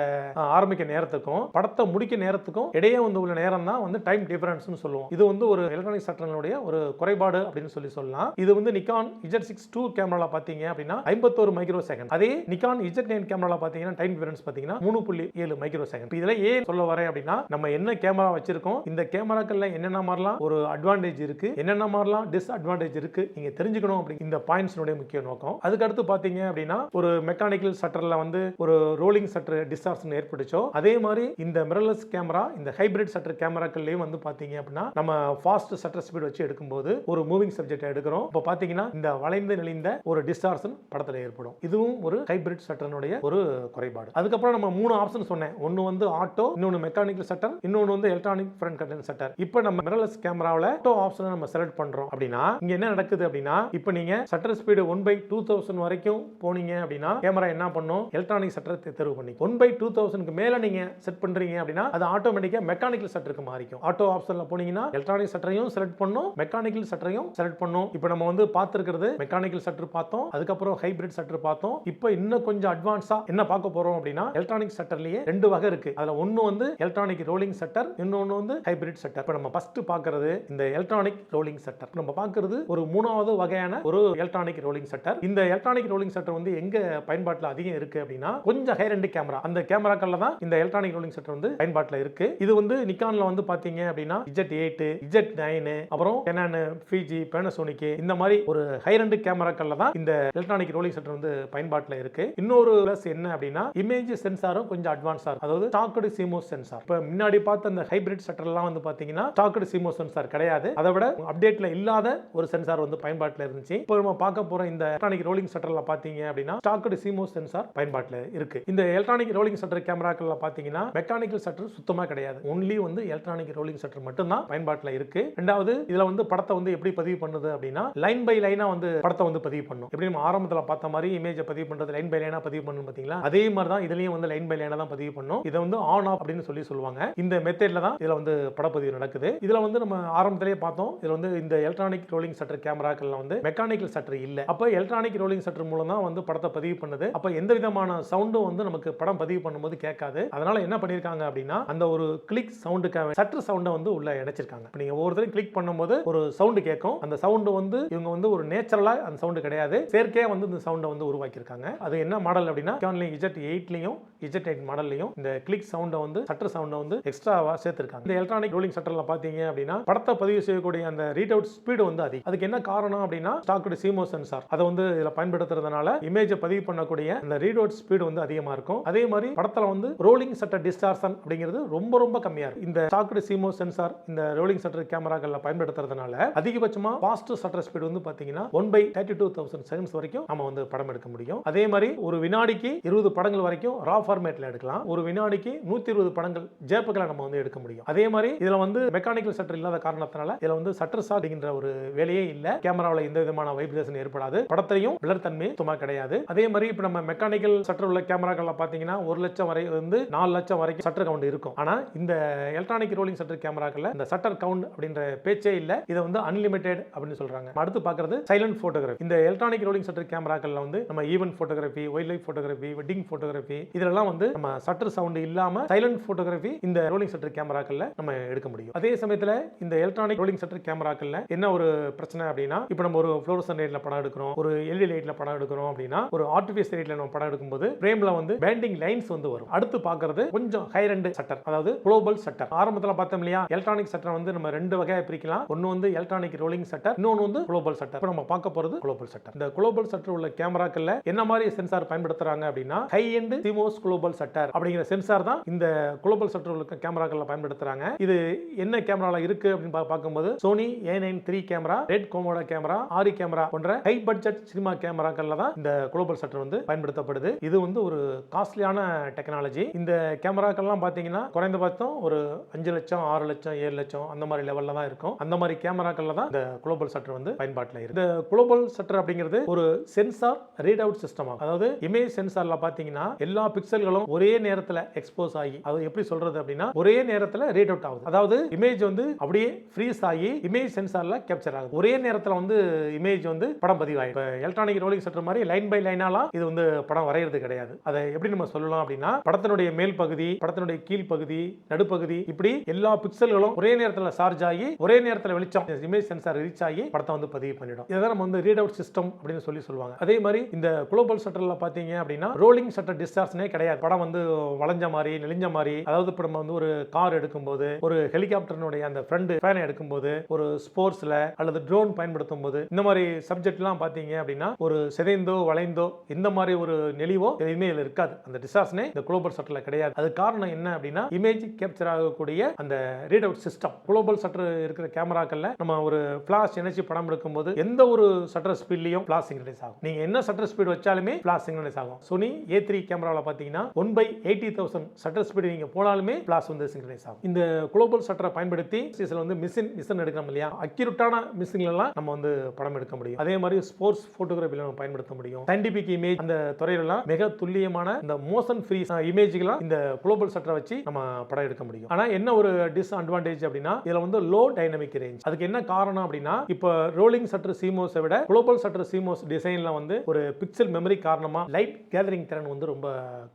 ஆரம்பிக்க நேரத்துக்கும் படத்தை முடிக்க நேரத்துக்கும் இடையே வந்து உள்ள நேரம் தான் வந்து டைம் டிஃபரன்ஸ்னு சொல்லுவோம். இது வந்து ஒரு எலக்ட்ரானிக் ஷட்டர்களுடைய ஒரு குறைபாடு அப்படின்னு சொல்லி சொல்லலாம். இது வந்து நிக்கான் இஜெட் சிக்ஸ் டூ கேமரால பாத்தீங்க அப்படின்னா ஐம்பத்தோரு மைக்ரோ செகண்ட் அதே நிக்கான் இஜெட் நைன் கேமரால பாத்தீங்கன்னா டைம் டிஃபரன்ஸ் பாத்தீங்கன்னா மூணு புள்ளி ஏழு மைக்ரோ செகண்ட் இதுல ஏன் சொல்ல வரேன் அப்படின்னா நம்ம என்ன கேமரா வச்சிருக்கோம்? இந்த கேமராக்கள்ல என்னென்ன மாதிரிலாம் ஒரு அட்வான்டேஜ் இருக்கு? என்னென்ன மாதிரிலாம் டிஸ்அட்வான்டேஜ் இருக்கு? நீங்க தெரிஞ்சுக்கணும் அப்படி இந்த பாயிண்ட்ஸ்னுடைய முக்கிய நோக்கம். அதுக்கடுத்து பாத்தீங்க அப்படின்னா ஒரு மெக்கானிக்கல் சட்டர்ல வந்து ஒரு ரோலிங் சட்டர் டிஸ்டார்ஷன் ஏற்பட்டுச்சோ அதே மாதிரி இந்த மிரர்லெஸ் கேமரா இந்த ஹைபிரிட் சட்டர் கேமராக்கள்லயும் வந்து பாத்தீங்க அப்படின்னா நம்ம ஃபாஸ்ட் சட்டர் ஸ்பீட் வச்சு எடுக்கும்போது ஒரு மூவிங் சப்ஜெக்ட் எடுக்கிறோம். இப்போ பாத்தீங்கன்னா இந்த வளைந்து நெளிந்த ஒரு டிஸ்டார்ஷன் படத்துல ஏற்படும். இதுவும் ஒரு ஹைபிரிட் சட்டனுடைய ஒரு குறைபாடு. அதுக்கப்புறம் நம்ம மூணு ஆப்ஷன் சொன்னேன். ஒன்னு வந்து ஆட்டோ இன்னொன்று மெக்கானிக்கல் ஷட்டர் இன்னொன்னு வந்து எலக்ட்ரானிக் ஃப்ரண்ட் கட்டன் ஷட்டர் இப்போ நம்ம மிரர்லெஸ் கேமராவில் ஆட்டோ ஆப்ஷனை நம்ம செலக்ட் பண்றோம் அப்படின்னா இங்கே என்ன நடக்குது அப்படின்னா இப்போ நீங்கள் shutter speed one by two thousand வரைக்கும் போனீங்க அப்படின்னா கேமரா என்ன பண்ணும்? எலக்ட்ரானிக் ஷட்டர் தேர்வு பண்ணி ஒன் பை டூ தௌசண்ட்க்கு மேல நீங்க செட் பண்றீங்க அப்படின்னா அது ஆட்டோமேட்டிக்காக மெக்கானிக்கல் ஷட்டருக்கு மாறிக்கும். ஆட்டோ ஆப்ஷன்ல போனீங்கன்னா எலக்ட்ரானிக் ஷட்டரையும் செலக்ட் பண்ணும் மெக்கானிக்கல் ஷட்டரையும் செலக்ட் பண்ணும். இப்போ நம்ம வந்து பார்த்துருக்கிறது மெக்கானிக்கல் ஷட்டர் பார்த்தோம் அதுக்கப்புறம் ஹைபிரிட் ஷட்டர் பார்த்தோம். இப்போ இன்னும் கொஞ்சம் அட்வான்ஸா என்ன பார்க்க போறோம் அப்படின்னா எலக்ட்ரானிக் ஷட்டர்லயே ரெண்டு வகை இருக்குது அதில் ஒன்று வந்து எலக்ட்ரானிக் ரோலிங் ஷட்டர் இன்னொன்று வந்து ஹைபிரிட் ஷட்டர் இப்போ நம்ம ஃபர்ஸ்ட் பார்க்கறது இந்த எலக்ட்ரானிக் ரோலிங் ஷட்டர் நம்ம பார்க்கறது ஒரு மூணாவது வகையான ஒரு எலக்ட்ரானிக் ரோலிங் செட்டர் இந்த எலக்ட்ரானிக் ரோலிங் செட்டர் வந்து எங்க பயன்பாட்டில் அதிகம் இருக்கு அப்படின்னா கொஞ்சம் ஹை ரெண்டு கேமரா அந்த கேமராக்கள்ல தான் இந்த எலக்ட்ரானிக் ரோலிங் செட்டர் வந்து பயன்பாட்டில் இருக்கு. இது வந்து நிக்கான்ல வந்து பாத்தீங்க அப்படின்னா இஜெட் எயிட் இஜெட் நைனு அப்புறம் என்னன்னு ஃபிஜி பேனசோனிக் இந்த மாதிரி ஒரு ஹை ரெண்டு கேமராக்கள்ல தான் இந்த எலக்ட்ரானிக் ரோலிங் ஷட்டர் வந்து பயன்பாட்டில் இருக்கு. இன்னொரு பிளஸ் என்ன அப்படின்னா இமேஜ் சென்சாரும் கொஞ்சம் அட்வான்ஸா இருக்கும். அதாவது டாக்கடு சிமோஸ் சென்சார் இப்போ முன்னாடி பார்த்த அந்த ஹைபிரிட் ஷட்டர்லாம் வந்து பார்த்தீங்கன்னா ஸ்டாக்கடு சிமோ சென்சார் கிடையாது. அதை விட அப்டேட்ல இல்லாத ஒரு சென்சார் வந்து பயன்பாட்டில் இருந்துச்சு. இப்போ நம்ம பார்க்க போகிற இந்த எலக்ட்ரானிக் ரோலிங் சட்டரில் பார்த்தீங்க அப்படின்னா ஸ்டாக்கடு சிமோ சென்சார் பயன்பாட்டில் இருக்கு. இந்த எலக்ட்ரானிக் ரோலிங் சட்டர் கேமராக்கள்ல பார்த்தீங்கன்னா மெக்கானிக்கல் சட்டர் சுத்தமாக கிடையாது. ஒன்லி வந்து எலக்ட்ரானிக் ரோலிங் சட்டர் மட்டும் தான் பயன்பாட்டில் இருக்கு. ரெண்டாவது இதில் வந்து படத்தை வந்து எப்படி பதிவு பண்ணுது அப்படின்னா லைன் பை லைனாக வந்து படத்தை வந்து பதிவு பண்ணும். எப்படி நம்ம ஆரம்பத்தில் பார்த்த மாதிரி இமேஜை பதிவு பண்ணுறது லைன் பை லைனா பதிவு பண்ணணும் பார்த்தீங்களா அதே மாதிரி தான் இதுலேயும் வந்து லைன் பை லைனாக தான் பதிவு பண்ணும். இதை வந்து ஆன் ஆஃப் அப்படின்னு சொல்லி சொல்லுவாங்க. இந்த மெத்தேட்ல தான் இதில் வந்து படப்பதிவு நடக்குது. இதில் வந்து நம்ம ஆரம்பத்திலேயே பார்த்தோம். இதில் வந்து இந்த எலக்ட்ரானிக் ரோலிங் சட்டர் கேமராக்கள் வந்து மெக்கானிக்கல் சட்டர் இல்லை. அப்போ எலக்ட்ரானிக் ரோலிங் சட்டர் மூலம் தான் வந்து படத்தை பதிவு பண்ணுது. அப்போ எந்த விதமான சவுண்டும் வந்து நமக்கு படம் பதிவு பண்ணும்போது கேட்காது. அதனால என்ன பண்ணியிருக்காங்க அப்படின்னா அந்த ஒரு கிளிக் சவுண்டுக்காக சட்டர் சவுண்டை வந்து உள்ள இணைச்சிருக்காங்க. இப்ப நீங்க ஒவ்வொருத்தரும் கிளிக் பண்ணும்போது ஒரு சவுண்டு கேட்கும். அந்த சவுண்டு வந்து இவங்க வந்து ஒரு நேச்சுரலா அந்த சவுண்டு கிடையாது. செயற்கையாக வந்து இந்த சவுண்டை வந்து உருவாக்கியிருக்காங்க. அது என்ன மாடல் அப்படின்னா இஜெட் எயிட்லையும் இஜெட் எயிட் மாடல்லையும் இந்த கிளிக் சவுண்டை வந்து சட்டர் சவுண்டை வந்து எக்ஸ்ட்ராவாக சேர்த்திருக்காங்க. இந்த எலக்ட்ரானிக் ரோலிங் சட்டரில் பார்த்தீங்க அப்படின்னா படத்தை பதிவு செய்யக்கூடிய அந்த ரீட் அவுட் ஸ்பீடு வந்து அதிகம். அதுக்கு என்ன காரணம் அப்படின்னா ஸ்டாக்கடு சிமோ சென்சார் அதை வந்து இதில் பயன்படுத்துறதுனால இமேஜை பதிவு பண்ணக்கூடிய அந்த ரீட் அவுட் ஸ்பீடு வந்து அதிகமாக இருக்கும். அதே மாதிரி படத்தில் வந்து ரோலிங் சட்டர் டிஸ்டார்சன் அப்படிங்கிறது ரொம்ப ரொம்ப கம்மியாக இருக்கும். இந்த ஸ்டாக்கடு சிமோ சென்சார் இந்த ரோலிங் சட்டர் கேமராக்களில் பயன்படுத்துறதுனால அதிகபட்சமாக ஃபாஸ்ட் சட்டர் ஸ்பீடு வந்து பார்த்தீங்கன்னா one by thirty two thousand seconds வரைக்கும் நம்ம வந்து படம் எடுக்க முடியும். அதே மாதிரி ஒரு வினாடிக்கு இருபது படங்கள் வரைக்கும் ராஃப் ஃபார்மேட்ல எடுக்கலாம். ஒரு வினாடிக்கு நூத்தி இருபது படங்கள் ஜேப்புகளை நம்ம வந்து எடுக்க முடியும். அதே மாதிரி இதுல வந்து மெக்கானிக்கல் சட்டர் இல்லாத காரணத்தினால இதுல வந்து சட்டர் சாட் அப்படிங்கிற ஒரு வேலையே இல்ல. கேமராவில் எந்த விதமான வைப்ரேஷன் ஏற்படாது. படத்தையும் பிளர் தன்மை சும்மா கிடையாது. அதே மாதிரி இப்போ நம்ம மெக்கானிக்கல் சட்டர் உள்ள கேமராக்கள் பாத்தீங்கன்னா ஒரு லட்சம் வரை வந்து நாலு லட்சம் வரைக்கும் சட்டர் கவுண்ட் இருக்கும். ஆனா இந்த எலக்ட்ரானிக் ரோலிங் சட்டர் கேமராக்களில் இந்த சட்டர் கவுண்ட் அப்படின்ற பேச்சே இல்ல. இதை வந்து அன்லிமிட்டெட் அப்படின்னு சொல்றாங்க. அடுத்து பார்க்கறது சைலண்ட் போட்டோகிராஃபி இந்த எலக்ட்ரானிக் ரோலிங் சட்டர் கேமராக்கள்ல வந்து நம்ம event photography wild life photography wedding photography அதெல்லாம் வந்து நம்ம சட்டர் சவுண்ட் இல்லாம சைலண்ட் போட்டோகிராஃபி இந்த ரோலிங் சட்டர் கேமராக்கள்ல நம்ம எடுக்க முடியும். அதே சமயத்துல இந்த எலக்ட்ரானிக் ரோலிங் சட்டர் கேமராக்கள்ல என்ன ஒரு பிரச்சனை அப்படின்னா இப்போ நம்ம ஒரு ஃப்ளோரசன் லைட்ல படம் எடுக்கிறோம் ஒரு எல்இ லைட்ல படம் எடுக்கிறோம் அப்படின்னா ஒரு ஆர்டிஃபிஷியல் லைட்ல நம்ம படம் எடுக்கும்போது ஃப்ரேம்ல வந்து பேண்டிங் லைன்ஸ் வந்து வரும். அடுத்து பார்க்கறது கொஞ்சம் ஹை ரெண்டு சட்டர் அதாவது குளோபல் சட்டர் ஆரம்பத்தில் பார்த்தோம் இல்லையா எலக்ட்ரானிக் சட்டர் வந்து நம்ம ரெண்டு வகையாக பிரிக்கலாம். ஒன்று வந்து எலக்ட்ரானிக் ரோலிங் சட்டர் இன்னொன்று வந்து குளோபல் சட்டர் இப்போ நம்ம பார்க்க போறது குளோபல் சட்டர் இந்த குளோபல் சட்டர் உள்ள கேமராக்கள்ல என்ன மாதிரி சென்சார் பயன்படுத்துறாங்க அப்படின்னா high end CMOS global shutter அப்படிங்கிற சென்சார் தான் இந்த குளோபல் சட்டர்களுக்கு கேமராக்களில் பயன்படுத்துறாங்க. இது என்ன கேமரால இருக்கு அப்படின்னு பா- பார்க்கும்போது Sony A nine three camera red Komodo camera ARRI camera போன்ற ஹை பட்ஜெட் சினிமா கேமராக்கள்ல தான் இந்த குளோபல் சட்டர் வந்து பயன்படுத்தப்படுது. இது வந்து ஒரு காஸ்ட்லியான டெக்னாலஜி இந்த கேமராக்கள்லாம் பார்த்தீங்கன்னா குறைந்தபட்சம் ஒரு அஞ்சு லட்சம் ஆறு லட்சம் ஏழு லட்சம் அந்த மாதிரி லெவலில் தான் இருக்கும். அந்த மாதிரி கேமராக்கள்ல தான் இந்த குளோபல் சட்டர் வந்து பயன்பாட்டில் இருக்கு. இந்த குளோபல் சட்டர் அப்படிங்கிறது ஒரு சென்சார் ரீட் அவுட் சிஸ்டம் அதாவது இமேஜ் சென்சார்ல பார்த்தீங்கன்னா எல்லா பிக்சல் பிக்சல்களும் ஒரே நேரத்தில் எக்ஸ்போஸ் ஆகி அது எப்படி சொல்றது அப்படின்னா ஒரே நேரத்தில் ரீட் அவுட் ஆகுது. அதாவது இமேஜ் வந்து அப்படியே ஃப்ரீஸ் ஆகி இமேஜ் சென்சார்ல கேப்சர் ஆகுது. ஒரே நேரத்தில் வந்து இமேஜ் வந்து படம் பதிவாகும் இப்போ எலக்ட்ரானிக் ரோலிங் சட்டர் மாதிரி லைன் பை லைனாலாம் இது வந்து படம் வரைகிறது கிடையாது. அதை எப்படி நம்ம சொல்லலாம் அப்படின்னா படத்தினுடைய மேல் பகுதி படத்தினுடைய கீழ் பகுதி நடுப்பகுதி இப்படி எல்லா பிக்சல்களும் ஒரே நேரத்தில் சார்ஜ் ஆகி ஒரே நேரத்தில் வெளிச்சம் இமேஜ் சென்சார் ரீச் ஆகி படத்தை வந்து பதிவு பண்ணிடும். இதை நம்ம வந்து ரீட் அவுட் சிஸ்டம் அப்படின்னு சொல்லி சொல்லுவாங்க. அதே மாதிரி இந்த குளோபல் சட்டர்ல பாத்தீங்க அப்படின்னா ரோலிங் சட்டர் டிஸ்சார்ஜ்னே கிடையாது. படம் வந்து வளைஞ்ச மாதிரி நெளிஞ்ச மாதிரி. அதாவது இப்போ நம்ம வந்து ஒரு கார் எடுக்கும்போது ஒரு ஹெலிகாப்டர்னுடைய அந்த ஃப்ரண்ட் ஃபேனை எடுக்கும்போது ஒரு ஸ்போர்ட்ஸில் அல்லது ட்ரோன் பயன்படுத்தும் போது இந்த மாதிரி சப்ஜெக்ட்லாம் பார்த்தீங்க அப்படின்னா ஒரு சிதைந்தோ வளைந்தோ இந்த மாதிரி ஒரு நெளிவோ எதுவுமே இதில் இருக்காது. அந்த டிசாஸ்னே இந்த குளோபல் சட்டரில் கிடையாது. அது காரணம் என்ன அப்படின்னா இமேஜ் கேப்சர் ஆகக்கூடிய அந்த read out system global shutter இருக்கிற கேமராக்கள்ல நம்ம ஒரு ஃபிளாஷ் எனர்ஜி படம் எடுக்கும்போது எந்த ஒரு சட்டர் ஸ்பீட்லையும் ஃபிளாஷ் சிங்க்ரனைஸ் ஆகும். நீங்கள் என்ன சட்டர் ஸ்பீட் வச்சாலுமே ஃபிளாஷ் சிங்க்ரனைஸ் ஆகும். சோனி ஏ த்ரீ கேமராவில் பார்த்தீங்கன்னா one by eighty thousand shutter speed நீங்கள் போனாலுமே பிளாஸ் வந்து சிங்க்ரனைஸ் ஆகும். இந்த குளோபல் சட்டரை பயன்படுத்தி இதில் வந்து மிஷின் மிஷின் எடுக்கிறோம் இல்லையா? அக்யூரட்டான மிஷின்லாம் நம்ம வந்து படம் எடுக்க முடியும். அதே மாதிரி ஸ்போர்ட்ஸ் ஃபோட்டோகிராஃபியில் நம்ம பயன்படுத்த முடியும். சயின்டிபிக் இமேஜ் அந்த துறையிலலாம் மிக துல்லியமான இந்த மோஷன் ஃப்ரீ இமேஜ்களாம் இந்த குளோபல் சட்டரை வச்சு நம்ம படம் எடுக்க முடியும். ஆனால் என்ன ஒரு டிஸ்அட்வான்டேஜ் அப்படின்னா இதில் வந்து லோ டைனமிக் ரேஞ்ச் அதுக்கு என்ன காரணம் அப்படின்னா இப்போ ரோலிங் சட்டர் சீமோஸை விட குளோபல் சட்டர் சீமோஸ் டிசைனில் வந்து ஒரு பிக்சல் மெமரி காரணமாக லைட் கேதரிங் திறன் வந்து ரொம்ப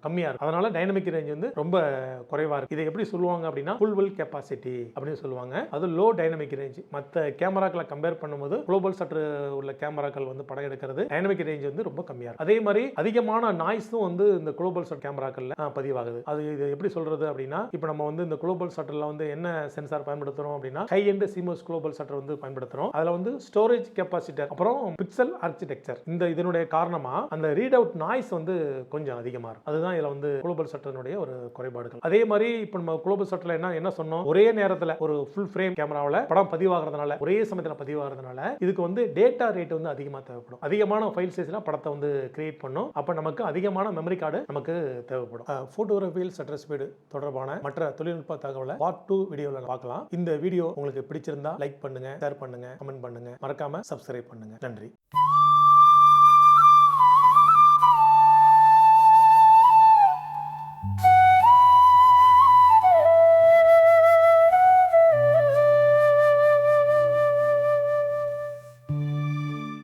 கம்மியா இருக்கும். அதனால டைனமிக் ரேஞ்ச் வந்து ரொம்ப குறைவா இருக்கு. இதை எப்படி சொல்லுவாங்க அப்படின்னா ஃபுல் வில் கெப்பாசிட்டி அப்படின்னு சொல்லுவாங்க. அது லோ டைனமிக் ரேஞ்ச் மற்ற கேமராக்களை கம்பேர் பண்ணும்போது குளோபல் சட்டர் உள்ள கேமராக்கள் வந்து படம் எடுக்கிறது டைனமிக் ரேஞ்ச் வந்து ரொம்ப கம்மியா இருக்கும். அதே மாதிரி அதிகமான நாய்ஸும் வந்து இந்த குளோபல் சட் கேமராக்கள்ல பதிவாகுது. அது இது எப்படி சொல்றது அப்படின்னா இப்போ நம்ம வந்து இந்த குளோபல் சட்டர்ல வந்து என்ன சென்சார் பயன்படுத்துறோம் அப்படின்னா high end CMOS global shutter வந்து பயன்படுத்துறோம். அதுல வந்து ஸ்டோரேஜ் கெப்பாசிட்டர் அப்புறம் பிக்சல் ஆர்கிடெக்சர் இந்த இதனுடைய காரணமா அந்த ரீட் அவுட் நாய்ஸ் வந்து கொஞ்சம் அதிகமா இருக்கும். அதுதான் இதுல வந்து குளோபல் சட்டனுடைய ஒரு குறைபாடுகள். அதே மாதிரி இப்போ நம்ம குளோபல் சட்டில் என்ன என்ன சொன்னோம்? ஒரே நேரத்தில் ஒரு ஃபுல் ஃப்ரேம் கேமராவில் படம் பதிவாகிறதுனால ஒரே சமயத்தில் பதிவாகிறதுனால இதுக்கு வந்து டேட்டா ரேட் வந்து அதிகமாக தேவைப்படும். அதிகமான ஃபைல் சைஸ்லாம் படத்தை வந்து கிரியேட் பண்ணும். அப்போ நமக்கு அதிகமான மெமரி கார்டு நமக்கு தேவைப்படும். ஃபோட்டோகிராஃபியில் சட்டர் ஸ்பீடு தொடர்பான மற்ற தொழில்நுட்ப தகவலை பார்ட் டூ வீடியோவில் பார்க்கலாம். இந்த வீடியோ உங்களுக்கு பிடிச்சிருந்தா லைக் பண்ணுங்க ஷேர் பண்ணுங்க கமெண்ட் பண்ணுங்க. மறக்காம சப்ஸ்கிரைப் பண்ணுங்க. நன்றி.